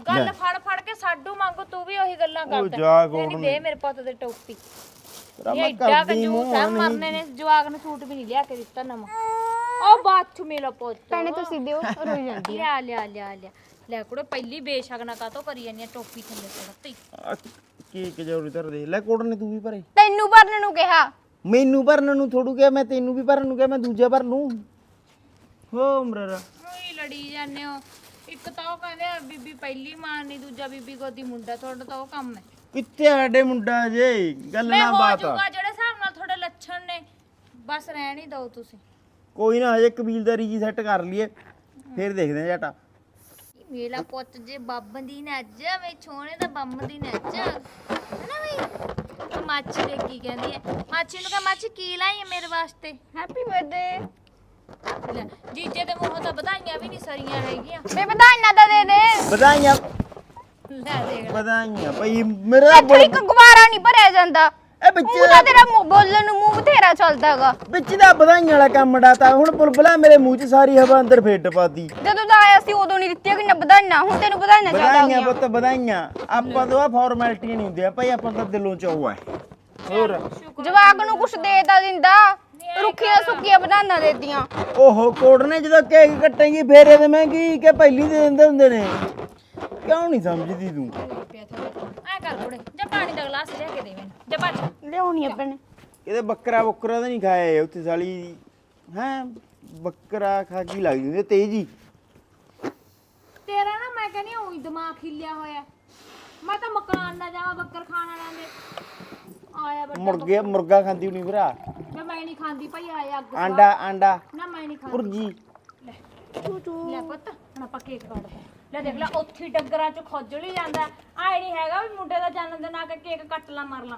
ਗੱਲ ਫੜ ਫੜ ਕੇ ਸਾਡੂ ਮੰਗੋ ਤੂੰ ਵੀ ਉਹੀ ਗੱਲਾਂ ਉਹ ਕਰਦਾ ਜਾ ਨਹੀਂ ਕੋੜ ਦੇ ਮੇਰੇ ਪੁੱਤ ਦੇ ਟੋਪੀ ਤੇਰਾ ਇਹ ਮੈਂ ਏਡਾ ਕਰਦੀ ਕੰਜੂਸ ਮੂੰਹ ਆ ਨਹੀਂ ਮਰਨੇ ਨੇ ਜਵਾਗ ਨੂੰ ਸੂਟ ਵੀ ਨਹੀਂ ਲਿਆ ਕੇ ਦਿੱਤਾ ਨਵਾਂ ਉਹ ਬਾਥੂ ਮੇਰਾ ਪੁੱਤ ਭੈਣੇ ਤੁਸੀਂ ਦਿਓ ਰੋਈ ਜਾਂਦੀ ਲਿਆ ਲਿਆ ਲਿਆ ਲਿਆ ਲੈ ਕੁੜੇ ਪਹਿਲੀ ਬੇਸ਼ੱਕ ਕਾਤੋਂ ਕਰੀ ਜਾਂਦੀ ਆ ਟੋਪੀ ਥੱਲੇ ਸੁੱਟਤੀ ਆ ਕੀ ਕਜੌਰੀ ਧਰ ਦੇ ਲੈ ਕੋੜ ਨੇ ਤੂੰ ਵੀ ਭਰੇ। ਤੈਨੂੰ ਭਰਨ ਨੂੰ ਕਿਹਾ। ਮੈਨੂੰ ਭਰਨ ਨੂੰ ਥੋੜੂ ਕਿਹਾ ਮੈਂ ਤੈਨੂੰ ਵੀ ਭਰਨ ਨੂੰ ਕਿਹਾ ਮੈਂ ਦੂਜਾ ਭਰ ਲੂੰ। ਹੋ ਮਰਰਾ। ਉਹੀ ਲੜੀ ਜਾਂਦੇ ਹੋ। ਇੱਕ ਤਾਂ ਉਹ ਕਹਿੰਦੇ ਆ ਬੀਬੀ ਪਹਿਲੀ ਮਾਰਨੀ ਦੂਜਾ ਬੀਬੀ ਗੋਦੀ ਮੁੰਡਾ ਤੁਹਾਡਾ ਤਾਂ ਉਹ ਕੰਮ ਹੈ। ਕਿੱਥੇ ਸਾਡੇ ਮੁੰਡਾ ਜੇ? ਗੱਲ ਮੈਂ ਨਾ ਹੋ ਬਾਤ ਆ। ਜਾਊਗਾ ਜਿਹੜੇ ਹਿਸਾਬ ਨਾਲ ਤੁਹਾਡੇ ਲੱਛਣ ਨੇ ਬਸ ਰਹਿਣ ਹੀ ਦਿਓ ਤੁਸੀਂ। ਕੋਈ ਨਾ ਹਜੇ ਕਬੀਲਦਾਰੀ ਜੀ ਸੈੱਟ ਕਰ ਲਈਏ। ਫਿਰ ਦੇਖਦੇ ਆ ਜਾਟਾ। ਮੇਲਾ ਪੁੱਤ ਜੇ ਬੱਬ ਦੀ ਨੱਜ ਵੇ ਛੋਣੇ ਦਾ ਬੰਮ ਦੀ ਨੱਜ ਹਨਾ ਉਹ ਮਾਛੀ ਦੇ ਕੀ ਕਹਿੰਦੀ ਹੈ? ਮਾਛੀ ਨੂੰ ਕਹ ਮਾਛੀ ਕੀ ਲਾਈ ਹੈ ਮੇਰੇ ਵਾਸਤੇ। ਹੈਪੀ ਬਰਥਡੇ ਜੀਜੇ ਦੇ ਮੂੰਹੋਂ ਤਾਂ ਵਧਾਈਆਂ ਵੀ ਨਹੀਂ ਸਰੀਆਂ ਹੈਗੀਆਂ। ਬੇ ਵਧਾਈਆਂ ਤਾਂ ਦੇ ਦੇ। ਵਧਾਈਆਂ। ਲੈ ਦੇਖ ਵਧਾਈਆਂ। ਭਈ ਮੇਰਾ ਇੱਕ ਗੁਬਾਰਾ ਨਹੀਂ ਭਰਿਆ ਜਾਂਦਾ। ਇਹ ਵਿੱਚ ਉਹ ਤਾਂ ਤੇਰਾ ਮੂੰਹ ਬੋਲਣ ਨੂੰ ਮੂੰਹ ਬਥੇਰਾ ਚੱਲਦਾਗਾ। ਵਿੱਚ ਦਾ ਵਧਾਈਆਂ ਵਾਲਾ ਕੰਮ ਡਾਤਾ ਹੁਣ ਬੁਲਬੁਲਾ ਮੇਰੇ ਮੂੰਹ 'ਚ ਸਾਰੀ ਹਵਾ ਅੰਦਰ ਫੇਟ ਪਾਤੀ। ਜਦੋਂ ਦਾ ਆਇਆ ਸੀ ਉਦੋਂ ਨਹੀਂ ਦਿੱਤੀਆਂ ਕਿ ਵਧਾਈਆਂ ਹੁਣ ਤੈਨੂੰ ਵਧਾਈਆਂ ਜ਼ਿਆਦਾ ਵਧਾਈਆਂ ਗਈਆਂ। ਪੁੱਤ ਵਧਾਈਆਂ। ਆਪਾਂ ਤੋਂ ਆ ਫਾਰਮੈਲਿਟੀਆਂ ਨਹੀਂ ਹੁੰਦੀਆਂ ਭਾਈ ਆਪਾਂ ਤਾਂ ਦਿਲੋਂ ਚਾਹੂ ਹੈ ਹੋਰ? ਜਵਾਕ ਨੂੰ ਕੁਛ ਦੇ ਤਾਂ ਦਿੰਦਾ ਰੁੱਖੀਆਂ ਸੁੱਕੀਆਂ ਵਧਾਈਆਂ ਦੇਤੀਆਂ। ਓਹੋ ਕੋਡ ਨੇ ਜਦੋਂ ਕੇਕ ਕੱਟੇਗੀ ਫੇਰ ਇਹਦੇ ਮਹਿੰਗੀ ਕਿ ਪਹਿਲੀ ਦੇ ਦਿੰਦੇ ਹੁੰਦੇ ਨੇ? ਕਿਉਂ ਨਹੀਂ ਸਮਝਦੀ ਤੂੰ? ਕੁੜੇ ਜਾ ਪਾਣੀ ਦਾ ਗਲਾਸ ਲਿਆ ਕੇ ਦੇ ਮੈਨੂੰ ਜਾ ਭੱਜ। ਲਿਆਉਣੀ ਆ ਭੈਣੇ। ਇਹਦੇ ਬੱਕਰਾ ਬੱਕਰਾ ਤਾਂ ਨਹੀਂ ਖਾਇਆ ਉੱਥੇ ਸਾਲੀ। ਹੈ ਬੱਕਰਾ ਖਾ ਕੀ ਲੱਗਦੀ ਹੁੰਦੀ ਆ, ਤੇਜੀ। ਤੇਰਾ ਨਾ ਮੈਂ ਕਹਿੰਦੀ ਉਹੀ ਦਿਮਾਗ ਖਿੱਲਿਆ ਹੋਇਆ। ਮੈਂ ਤਾਂ ਮਕਾਨ ਨਾ ਜਾਵਾਂ ਬੱਕਰ ਖਾਣਾ ਲੈਂਦੇ ਆਇਆ ਬੱਟਾ ਮੁਰਗੇ ਮੁਰਗਾ ਖਾਂਦੀ ਹੁਣੀ ਭਰਾ। ਮੈਂ ਮੈਂ ਨਹੀਂ ਖਾਂਦੀ ਭਾਈ ਆਇਆ ਅੱਗ ਆਂਡਾ ਆਂਡਾ। ਨਾ ਮੈਂ ਨਹੀਂ ਖਾਂਦੀ। ਪੁਰਜੀ। ਲੈ ਪੁੱਤ ਹੁਣ ਆਪਾਂ ਕੇਕ ਕੱਟਦੇ ਹਾਂ। ਲੈ ਦੇਖ ਲੈ ਉੱਥੇ ਹੀ ਡੰਗਰਾਂ ਚ ਖੋਜਲ ਹੀ ਜਾਂਦਾ। ਆਏ ਨਹੀਂ ਹੈਗਾ ਵੀ ਮੁੰਡੇ ਦਾ ਜਨਮ ਦਿਨ ਆ ਕੇ ਕੇਕ ਕੱਟ ਲਾ ਮਾਰ ਲਾ।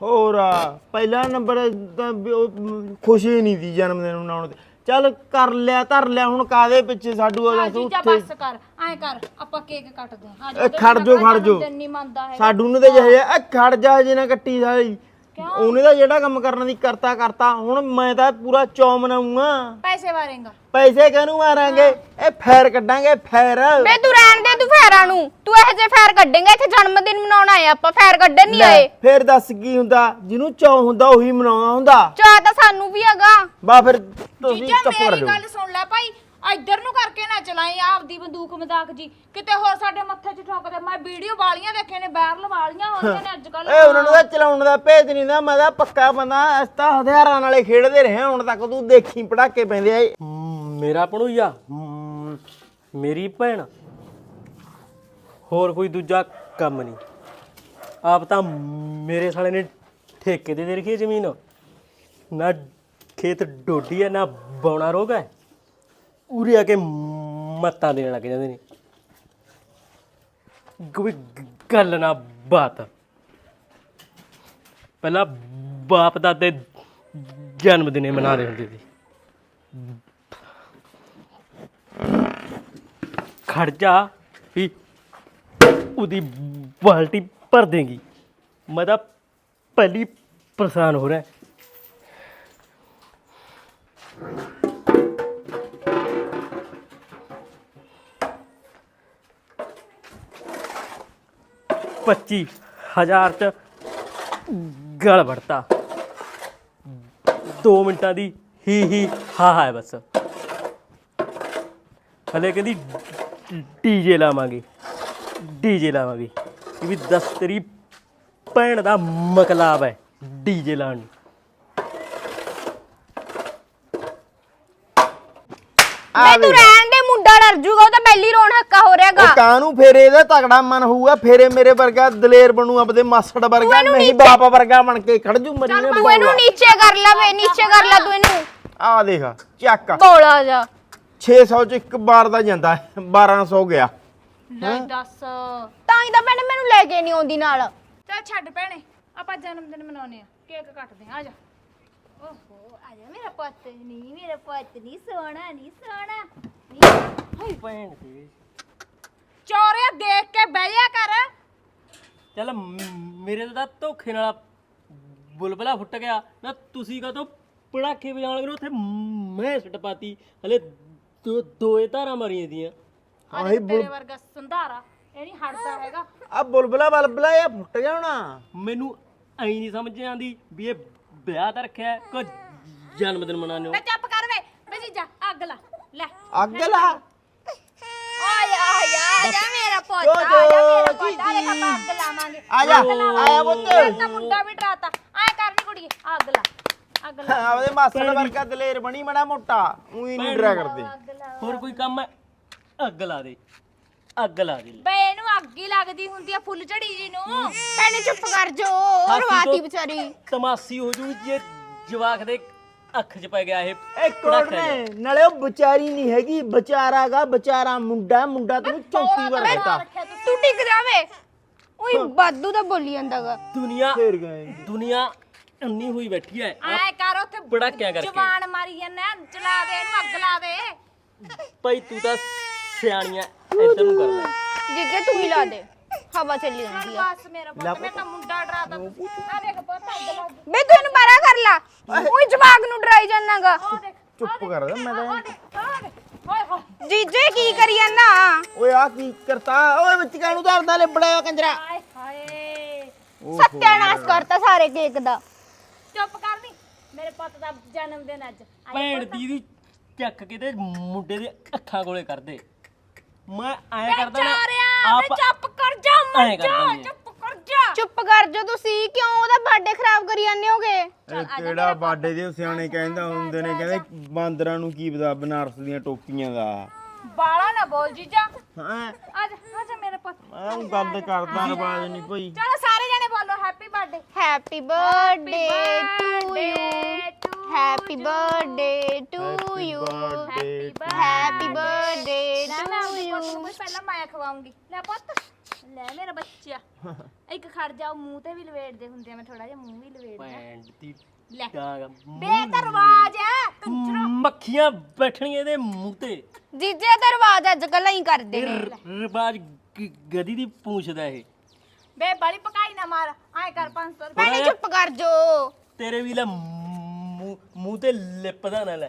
ਹੋਰ ਆ, ਪਹਿਲਾ ਨੰਬਰ ਤਾਂ ਵੀ ਉਹ, ਮ, ਖੁਸ਼ੀ ਨਹੀਂ ਦੀ ਜਨਮ ਦਿਨ ਮਨਾਉਣ ਤੇ। ਚੱਲ ਕਰ ਲਿਆ ਧਰ ਲਿਆ ਹੁਣ ਕਾਦੇ ਪਿੱਛੇ ਸਾਡੂ ਆ ਆ ਜੀਜਾ ਉੱਥੇ? ਬਸ ਕਰ ਐ ਕਰ ਆਪਾਂ ਕੇਕ ਕੱਟਦੇ ਹਾਂ ਇਹ ਖੜ ਜੋ ਖੜ ਜੋ ਦਿਨ ਨਹੀਂ ਮੰਨਦਾ ਹੈ ਸਾਡੂ ਨੂੰ ਤੇ ਜਿਹੇ ਆ ਖੜ ਜਾ ਜੇ ਨਾ ਕੱਟੀ ਸਾਰੀ ਉਹਨੇ ਤਾਂ ਜਿਹੜਾ ਕੰਮ ਕਰਨ ਦੀ ਕਰਤਾ ਕਰਤਾ ਹੁਣ ਮੈਂ ਤਾਂ ਪੂਰਾ ਚੌ ਮਨਾਉਂਗਾ ਪੈਸੇ ਵਾਰੇਗਾ। ਪੈਸੇ ਕਾਹਨੂੰ ਮਾਰਾਂਗੇ ਇਹ ਫੈਰ ਕੱਢਾਂਗੇ ਫੈਰ। ਬੇ ਤੂੰ ਰਹਿਣ ਦੇ ਤੂੰ ਫੈਰਾਂ ਨੂੰ। ਤੂੰ ਇਹੋ ਜਿਹੇ ਫੈਰ ਕੱਢੇਂਗਾ ਇੱਥੇ ਜਨਮ ਦਿਨ ਮਨਾਉਣ ਆਏ ਆਪਾਂ ਫੈਰ ਕੱਢਣ ਨਹੀਂ ਆਏ। ਫੇਰ ਦੱਸ ਕੀ ਹੁੰਦਾ? ਜਿਹਨੂੰ ਚੌ ਹੁੰਦਾ ਉਹੀ ਮਨਾਉਣਾ ਹੁੰਦਾ। ਚਾਹ ਤਾਂ ਸਾਨੂੰ ਵੀ ਹੈਗਾ। ਬਾ ਫਿਰ ਤੁਸੀਂ ਚੁੱਪ ਕਰ ਮੇਰੀ ਗੱਲ ਸੁਣ ਲੈ ਭਾਈ ਇੱਧਰ ਨੂੰ ਕਰਕੇ ਨਾ ਚਲਾਈ ਆਪਦੀ ਬੰਦੂਕ ਮਜ਼ਾਕ ਜੀ। ਕਿਤੇ ਹੋਰ ਸਾਡੇ ਮੱਥੇ 'ਚ ਠੋਕਦੇ ਮੈਂ ਵੀਡੀਓ ਵਾਲੀਆਂ ਦੇਖੇ ਨੇ ਵਾਇਰਲ ਵਾਲੀਆਂ ਹੋਣੀਆਂ ਨੇ ਅੱਜ ਕੱਲ ਏ ਉਹਨਾਂ ਨੂੰ ਤਾਂ ਚਲਾਉਣ ਦਾ ਭੇਜ ਨਹੀਂ ਦਾ ਮੈਂ ਤਾਂ ਪੱਕਾ ਬੰਦਾ ਅਸੀਂ ਤਾਂ ਹਥਿਆਰਾਂ ਨਾਲੇ ਖੇਡਦੇ ਰਹੇ ਹਾਂ। ਹੁਣ ਤੱਕ ਤੂੰ ਦੇਖੀ ਪੜਾਕੇ ਪੈਂਦੇ ਆ ਮੇਰਾ ਭਣੂਈਆ। ਮ, ਮੇਰੀ ਭੈਣ। ਹੋਰ ਕੋਈ ਦੂਜਾ ਕੰਮ ਨਹੀਂ। ਆਪ ਤਾਂ ਮੇਰੇ ਸਾਲੇ ਨੇ ਠੇਕੇ ਤੇ ਦੇ ਰੱਖੀ ਹੈ ਜ਼ਮੀਨ। ਨਾ ਖੇਤ ਡੋਡੀ ਹੈ ਨਾ ਬੌਣਾ ਰੋਗ ਹੈ। ਉਰੇ ਆ ਕੇ ਮੱਤਾਂ ਦੇਣ ਲੱਗ ਜਾਂਦੇ ਨੇ। ਕੋਈ ਗੱਲ ਨਾ ਬਾਤ। ਪਹਿਲਾਂ ਬਾਪ ਦਾਦੇ ਜਨਮ ਦਿਨੇ ਮਨਾਉਂਦੇ ਹੁੰਦੇ ਸੀ। ਖਰਚਾ ਵੀ ਉਹਦੀ ਬਾਲਟੀ ਭਰ ਦੇਗੀ। ਮੈਂ ਤਾਂ ਪਹਿਲੀ ਪਰੇਸ਼ਾਨ ਹੋ ਰਿਹਾ। ਪੱਚੀ ਹਜ਼ਾਰ ਚ ਗਲ ਵੜਤਾ। 2 ਮਿੰਟਾਂ ਦੀ ਹੀ ਹੀ ਹਾ ਹਾ ਹੈ ਬਸ। ਹਲੇ ਕਹਿੰਦੀ ਡੀਜੇ ਲਾਵਾਂਗੇ। ਡੀਜੇ ਲਾਵਾਂਗੇ। ਇਹ ਵੀ ਦੱਸ ਤੇਰੀ ਭੈਣ ਦਾ ਮਕਲਾਬ ਹੈ ਡੀਜੇ ਲਾਉਣ ਨੂੰ। ਤੂੰ ਰਹਿਣ ਡਰ ਜੂਗਾ ਉਹ ਤਾਂ ਪਹਿਲੀ ਰੋਣ ਹੱਕਾ ਹੋ ਰਿਹਾਗਾ। ਉਹ ਕਾਹਨੂੰ ਫੇਰੇ ਇਹਦਾ ਤਗੜਾ ਮਨ ਹੋਊਗਾ ਫੇਰੇ ਮੇਰੇ ਵਰਗਾ ਦਲੇਰ ਬਣੂ ਆਪਦੇ ਮਾਸੜ ਵਰਗਾ ਨਹੀਂ ਬਾਪ ਵਰਗਾ ਬਣ ਕੇ ਖੜ ਜੂ ਮਰੀ ਨੇ ਤੂੰ ਇਹਨੂੰ ਨੀਚੇ ਕਰ ਲੈ ਵੇ ਨੀਚੇ ਕਰ ਲੈ ਤੂੰ ਇਹਨੂੰ। ਆ ਦੇਖ ਚੱਕ। ਬੋਲਾ ਜਾ। 600 ਚ ਇੱਕ ਵਾਰ ਦਾ ਜਾਂਦਾ ਹੈ, 1200 ਗਿਆ। ਲੈ ਦੱਸ। ਤਾਂ ਹੀ ਤਾਂ ਭੈਣੇ ਮੈਨੂੰ ਲੈ ਕੇ ਨਹੀਂ ਆਉਂਦੀ ਨਾਲ। ਚੱਲ ਛੱਡ ਭੈਣੇ ਆਪਾਂ ਜਨਮ ਦਿਨ ਮਨਾਉਨੇ ਆ ਕੇਕ ਕੱਟਦੇ ਆ ਆ ਜਾ। ਓਹੋ ਆ ਜਾ ਮੇਰਾ ਪੁੱਤ ਨਹੀਂ ਮੇਰਾ ਪੁੱਤ ਨਹੀਂ ਸੋਹਣਾ ਨਹੀਂ ਸੋਹਣਾ। ਭੈਣ ਚੋਰਿਆ ਦੇਖ ਕੇ ਬਹਿ ਜਾ ਕਰ। ਚੱਲ ਮ- ਮੇਰੇ ਤਾਂ ਧੋਖੇ ਨਾਲ ਬੁਲਬਲਾ ਫੁੱਟ ਗਿਆ। ਨਾ ਤੁਸੀਂ ਕਦੋਂ ਪੜਾਕੇ ਵਜਾਉਣ ਲੱਗੇ ਉੱਥੇ ਮੈਂ ਸੁੱਟ ਪਾਤੀ। ਹਲੇ ਦੋ ਦੋਏ ਧਾਰਾਂ ਮਾਰੀਆਂ ਦੀਆਂ। ਆਹੀ ਤੇਰੇ ਵਰਗਾ ਸੰਧਾਰਾ ਇਹ ਨਹੀਂ ਹਟਦਾ ਹੈਗਾ। ਆ ਬੁਲਬੁਲਾ ਬਲਬਲਾ ਇਹ ਫੁੱਟ ਜਾਣਾ ਮੈਨੂੰ ਐਂ ਨਹੀਂ ਸਮਝ ਆਉਂਦੀ ਵੀ ਇਹ ਵਿਆਹ ਤਾਂ ਰੱਖਿਆ ਹੈ, ਕੋ ਜਨਮ ਦਿਨ ਮਨਾਉਣੇ ਚੁੱਪ ਕਰ ਵੇ ਵੇ ਜੀਜਾ ਅੱਗ ਲਾ। ਲੈ। ਅੱਗ ਲਾ। ਆ ਜਾ ਆ ਜਾ ਆ ਜਾ ਮੇਰਾ ਪੁੱਤ ਜੋ ਆ ਜਾ ਮੇਰਾ ਜੋ ਪੁੱਤ ਆ ਦੇਖ ਆਪਾਂ ਅੱਗ ਲਾਵਾਂਗੇ। ਆ ਜਾ ਆਇਆ ਪੁੱਤ। ਤਾਂ ਮੁੰਡਾ ਵੀ ਡਰਾਤਾ। ਐ ਕਰਨੀ ਕੁੜੀਏ ਅੱਗ ਲਾ ਅੱਗ ਲਾ। ਆਪਦੇ ਮਾਸੜ ਵਰਗਾ ਦਲੇਰ ਬਣੀ ਮੜਾ ਮੋਟਾ। ਉਹੀ ਨਹੀਂ ਡਰਿਆ ਕਰਦੇ। ਹੋਰ ਕੋਈ ਕੰਮ ਹੈ? ਅੱਗ ਲਾ ਦੇ ਅੱਗ ਲਾ ਦੇ। ਬੇ ਇਹਨੂੰ ਅੱਗ ਹੀ ਲੱਗਦੀ ਹੁੰਦੀ ਆ ਫੁੱਲ ਝੜੀ ਜੀ ਨੂੰ। ਭੈਣੇ ਚੁੱਪ ਕਰ ਜੋ ਹਾਸੀ ਰਵਾਤੀ ਤੋਂ- ਵਿਚਾਰੀ। ਤਮਾਸੀ ਹੋ ਜੂ ਜੇ ਜਵਾਕ ਦੇ ਅੱਖ 'ਚ ਪੈ ਗਿਆ ਇਹ ਕੋੜ ਨੇ ਨਾਲੇ ਉਹ ਵਿਚਾਰੀ ਨਹੀਂ ਹੈਗੀ ਵਿਚਾਰਾਗਾ ਵਿਚਾਰਾ ਮੁੰਡਾ ਮੁੰਡਾ ਤੈਨੂੰ ਚੌਕੀ ਵਾਰ ਦਿੱਤਾ ਤੂੰ ਟਿਕ ਜਾਵੇ। ਉਹੀ ਬਾਦੂ ਦਾ ਬੋਲੀ ਜਾਂਦਾਗਾ। ਦੁਨੀਆ ਫੇਰ ਗਏ। ਦੁਨੀਆ ਅੰਨੀ ਹੋਈ ਬੈਠੀ ਹੈ। ਐ ਕਰ ਉੱਥੇ ਪੜਾਕਿਆਂ ਕਰਕੇ। ਜਵਾਨ ਮਾਰੀ ਜਾਂਦਾ ਚਲਾ ਦੇ ਇਹਨੂੰ ਅੱਗ ਲਾ ਦੇ। ਭਾਈ ਤੂੰ ਤਾਂ ਸਿਆਣੀਆਂ ਇੱਧਰ ਨੂੰ ਕਰ ਲੈ। ਜਿੱਜੇ ਤੂੰ ਹੀ ਲਾ ਦੇ। ਹਵਾ ਚੱਲੀ ਜਾਂਦੀ ਆ। ਬਸ ਮੇਰਾ ਪੁੱਤ। ਮੇਰਾ ਤਾਂ ਮੁੰਡਾ ਡਰਾਤਾ ਆ ਦੇਖ ਪੁੱਤ। ਅੱਗ ਲੱਗ ਗਈ। ਬੇ ਤੂੰ ਇਹਨੂੰ ਬਾਰਾ ਕਰ ਲਾ। ਉਹੀ ਜਵਾਗ ਨੂੰ ਡਰਾਈ ਜਾਂਦਾਗਾ। ਆ ਦੇਖ ਚੁੱਪ ਕਰ ਮੈਂ ਤਾਂ ਆ ਦੇਖ ਆ ਦੇਖ ਓਏ ਹੋਏ ਜੀਜੇ ਕੀ ਕਰੀ ਜਾਂਦਾ? ਓਏ ਆ ਕੀ ਕਰਤਾ? ਓਏ ਵਿੱਚ ਕਾਣੂ ਧਰਦਾ ਲਿਬੜਿਆ ਕੰਜਰਾ। ਹਾਏ ਹਾਏ। ਸੱਤਿਆਨਾਸ਼ ਕਰਤਾ ਸਾਰੇ ਕੇਕ ਦਾ। ਚੁੱਪ ਕਰ ਨੀ। ਮੇਰੇ ਪੁੱਤ ਦਾ ਜਨਮ ਦਿਨ ਅੱਜ। ਭੈਣ ਦੀ ਦੀ ਚੱਕ ਕੇ ਤੇ ਮੁੰਡੇ ਦੇ ਅੱਖਾਂ ਕੋਲੇ ਕਰਦੇ ਮੈਂ ਐਂ ਕਰਦਾ ਨਾ ਚਾਰਿਆ ਵੇ ਚੁੱਪ ਕਰ ਜਾ ਮਰ ਐਂ ਕਰ ਜਾ ਦਿੰਦੀ ਆ। ਚੁੱਪ ਕਰ ਜਾ। ਚੁੱਪ ਕਰ ਜੋ ਤੁਸੀਂ ਕਿਉਂ ਉਹਦਾ ਬਰਥਡੇ ਖਰਾਬ ਕਰੀ ਜਾਂਦੇ ਹੋਗੇ? ਇਹ ਕਿਹੜਾ ਬਾਡੇ ਦੇ ਸਿਆਣੇ ਕਹਿੰਦਾ ਹੁੰਦੇ ਨੇ ਕਹਿੰਦੇ ਬਾਂਦਰਾਂ ਨੂੰ ਕੀ ਪਤਾ ਬਨਾਰਸ ਦੀਆਂ ਟੋਪੀਆਂ ਦਾ। ਬਾਲਾ ਨਾ ਬੋਲ ਜੀਜਾ। ਹਾਂ। ਆ ਜਾ ਆ ਜਾ ਮੇਰੇ ਪੁੱਤ। ਮੈਂ ਗੱਲ ਕਰਦਾ ਰਵਾਜ ਨਹੀਂ ਕੋਈ। ਚਲੋ ਸਾਰੇ ਜਣੇ ਬੋਲੋ happy birthday happy birthday to you happy birthday to you happy birthday ਮੈਂ ਪੁੱਤ ਨੂੰ ਕੋਈ ਪਹਿਲਾਂ ਮਾਇਆ ਖਵਾਉਂਗੀ। ਲੈ ਪੁੱਤ। ਲੈ ਮੇਰਾ ਬੱਚਾ। ਇੱਕ ਖੜ ਜਾ ਉਹ ਮੂੰਹ ਤੇ ਵੀ ਲਵੇੜਦੇ ਹੁੰਦੇ ਆ ਮੈਂ ਥੋੜਾ ਜਿਹਾ ਮੂੰਹ ਵੀ ਲਵੇੜਦਾ ਦੀ ਲੈ। ਦਰਵਾਜ਼ ਹੈ ਕੰਜਰਾ ਮੱਖੀਆਂ ਬੈਠਣੀਆਂ ਇਹਦੇ ਮੂੰਹ ਤੇ। ਜੀਜੇ ਦਾ ਰਿਵਾਜ ਅੱਜ ਕੱਲ੍ਹ ਹੀ ਕਰਦੇ ਨੇ। ਰਿਵਾਜ ਗਦੀ ਦੀ ਪੂੰਛਦਾ ਇਹ। ਬੇ ਬੜੀ ਪਕਾਈ ਨਾ ਮਾਰ ਆਏ ਕਰ 500 ਰੁਪਏ। ਭੈਣੇ ਚੁੱਪ ਕਰ ਜੋ। ਤੇਰੇ ਵੀ ਲੈ ਮੂੰਹ ਮੂੰਹ ਤੇ ਲਿਪਦਾ ਨਾ ਲੈ।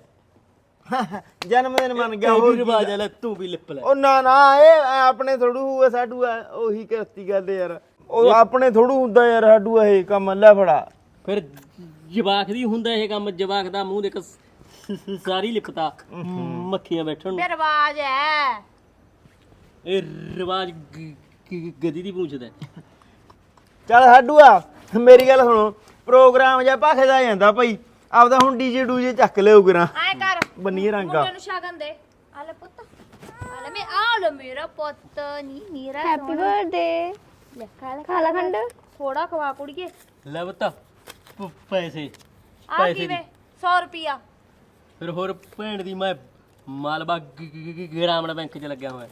ਜਨਮ ਦਿਨ ਮੰਨ ਗਿਆ ਕੀ ਰਿਵਾਜ ਲੈ। ਤੂੰ ਵੀ ਲਿਪ ਲੈ। ਉਹ ਨਾ ਨਾ ਇਹ ਆਪਣੇ ਥੋੜੂ ਹੋਊਗਾ ਸਾਡੂ ਆ ਉਹੀ ਕਰਤੀ ਗੱਲ ਯਾਰ। ਉਹ ਆਪਣੇ ਥੋੜੂ ਹੁੰਦਾ ਯਾਰ ਸਾਡੂ ਇਹ ਕੰਮ ਲੈ ਫੜਾ। ਫਿਰ ਜਵਾਕ ਦੀ ਹੁੰਦਾ ਇਹ ਕੰਮ ਜਵਾਕ ਦਾ ਮੂੰਹ ਦੇਖ ਸਾਰੀ ਲਿਪਤਾ ਮੱਖੀਆਂ ਬੈਠਣ ਨੂੰ। ਰਵਾਜ ਹੈ। ਇਹ ਰਿਵਾਜ ਗਦੀ ਦੀ ਪੂੰਛਦਾ। ਚੱਲ ਸਾਡੂ ਆ ਮੇਰੀ ਗੱਲ ਸੁਣੋ ਪ੍ਰੋਗਰਾਮ ਜਾਂ ਭਖਦਾ ਜਾਂਦਾ ਭਾਈ। ਆਪਦਾ ਹੁਣ ਡੀਜੇ ਡੂਜੇ ਚੱਕ ਲਿਓ ਕਰਾਂ। ਆਏ ਕਰ। ਬੰਨੀਏ ਰੰਗਾ ਮੁੰਡੇ ਨੂੰ ਸ਼ਗਨ ਦੇ। ਆ ਲੈ ਪੁੱਤ। ਆ ਲੈ ਮੇ ਆ ਲੈ ਮੇਰਾ ਪੁੱਤ। ਨਹੀਂ ਮੇਰਾ ਹੈਪੀ ਬਰਥਡੇ ਲੈ ਖਾ ਲੈ। ਖਾਲਾ ਖੰਡ। ਥੋੜਾ ਖਵਾ ਕੁੜੀਏ। ਲੈ ਬਤਾ ਪੈਸੇ। ਆ ਪੈਸੇ ਕੀ ਵੇ? ਦੀ। 100 ਰੁਪਿਆ ਫਿਰ ਹੋਰ ਭੈਣ ਦੀ ਮੈਂ ਮਾਲਵਾ ਗ- ਗ- ਗ- ਗ੍ਰਾਮੀਣ ਬੈਂਕ 'ਚ ਲੱਗਿਆ ਹੋਇਆ।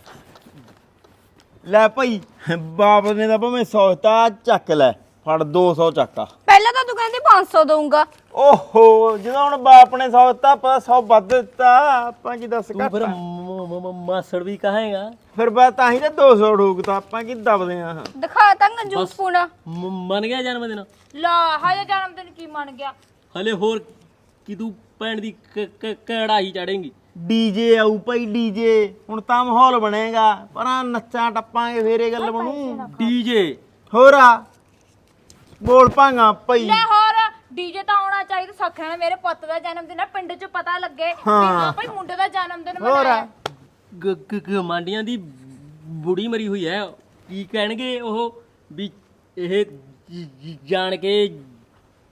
ਲੈ ਭਾਈ ਬਾਪ ਨੇ ਤਾਂ ਭਾਵੇਂ ਸੌਤਾ ਚੱਕ ਲੈ। ਫੜ 200 ਚੱਕਾ ਪਹਿਲਾਂ ਤਾਂ ਤੂੰ ਕਹਿੰਦੀ 500 ਦਊਂਗਾ। ਓਹੋ ਜਦੋਂ ਹੁਣ ਬਾਪ ਨੇ ਸੌਤਾ ਆਪਾਂ 100 ਵੱਧ ਦਿੱਤਾ। ਆਪਾਂ ਕੀ ਦੱਸ ਤੂੰ ਘੱਟ ਫਿਰ ਆ? ਮ- ਮ- ਮ- ਮਾਸੜ ਵੀ ਕਹਾਂਗਾ। ਫਿਰ ਬਾ ਤਾਂ ਹੀ ਤਾਂ 200 ਠੋਕਤਾ ਆਪਾਂ ਕੀ ਦਬਦੇ ਆ? ਦਿਖਾ ਤਾਂ ਕੰਜੂਸ ਪੂਣਾ। ਮ- ਮੰਨ ਗਿਆ ਜਨਮ ਦਿਨ। ਲਾ ਹਾਏ ਜਨਮ ਦਿਨ ਕੀ ਮੰਨ ਗਿਆ। ਹਲੇ ਹੋਰ ਕੀ ਤੂੰ ਭੈਣ ਦੀ ਕ- ਕ- ਕੜਾਈ ਚੜੇਂਗੀ? ਡੀਜੇ ਆਊ ਭਾਈ ਡੀਜੇ ਹੁਣ ਤਾਂ ਮਾਹੌਲ ਬਣੇਗਾ ਪਰ ਨੱਚਾਂ ਟੱਪਾਂਗੇ ਫੇਰ ਇਹ ਗੱਲ ਬਣੂ। ਡੀਜੇ। ਹੋਰ ਆ ਬੋਲ ਪਾਂਗਾ ਭਾਈ। ਲੈ ਹੋਰ ਡੀਜੇ ਤਾਂ ਆਉਣਾ ਚਾਹੀਦਾ ਸਖਿਆ ਨੇ ਮੇਰੇ ਪੁੱਤ ਦਾ ਜਨਮ ਦਿਨ ਹੈ ਪਿੰਡ 'ਚ ਪਤਾ ਲੱਗੇ ਵੀ ਹਾਂ। ਹਾਂ ਭਾਈ ਮੁੰਡੇ ਦਾ ਜਨਮ ਦਿਨ ਹੋਰ ਮਨਾਇਆ ਆ। ਗ- ਗ- ਗਮਾਂਡੀਆਂ ਦੀ ਬੁੜੀ ਮਰੀ ਹੋਈ ਹੈ ਕੀ ਕਹਿਣਗੇ ਉਹ ਵੀ ਇਹ ਜ- ਜਾਣ ਕੇ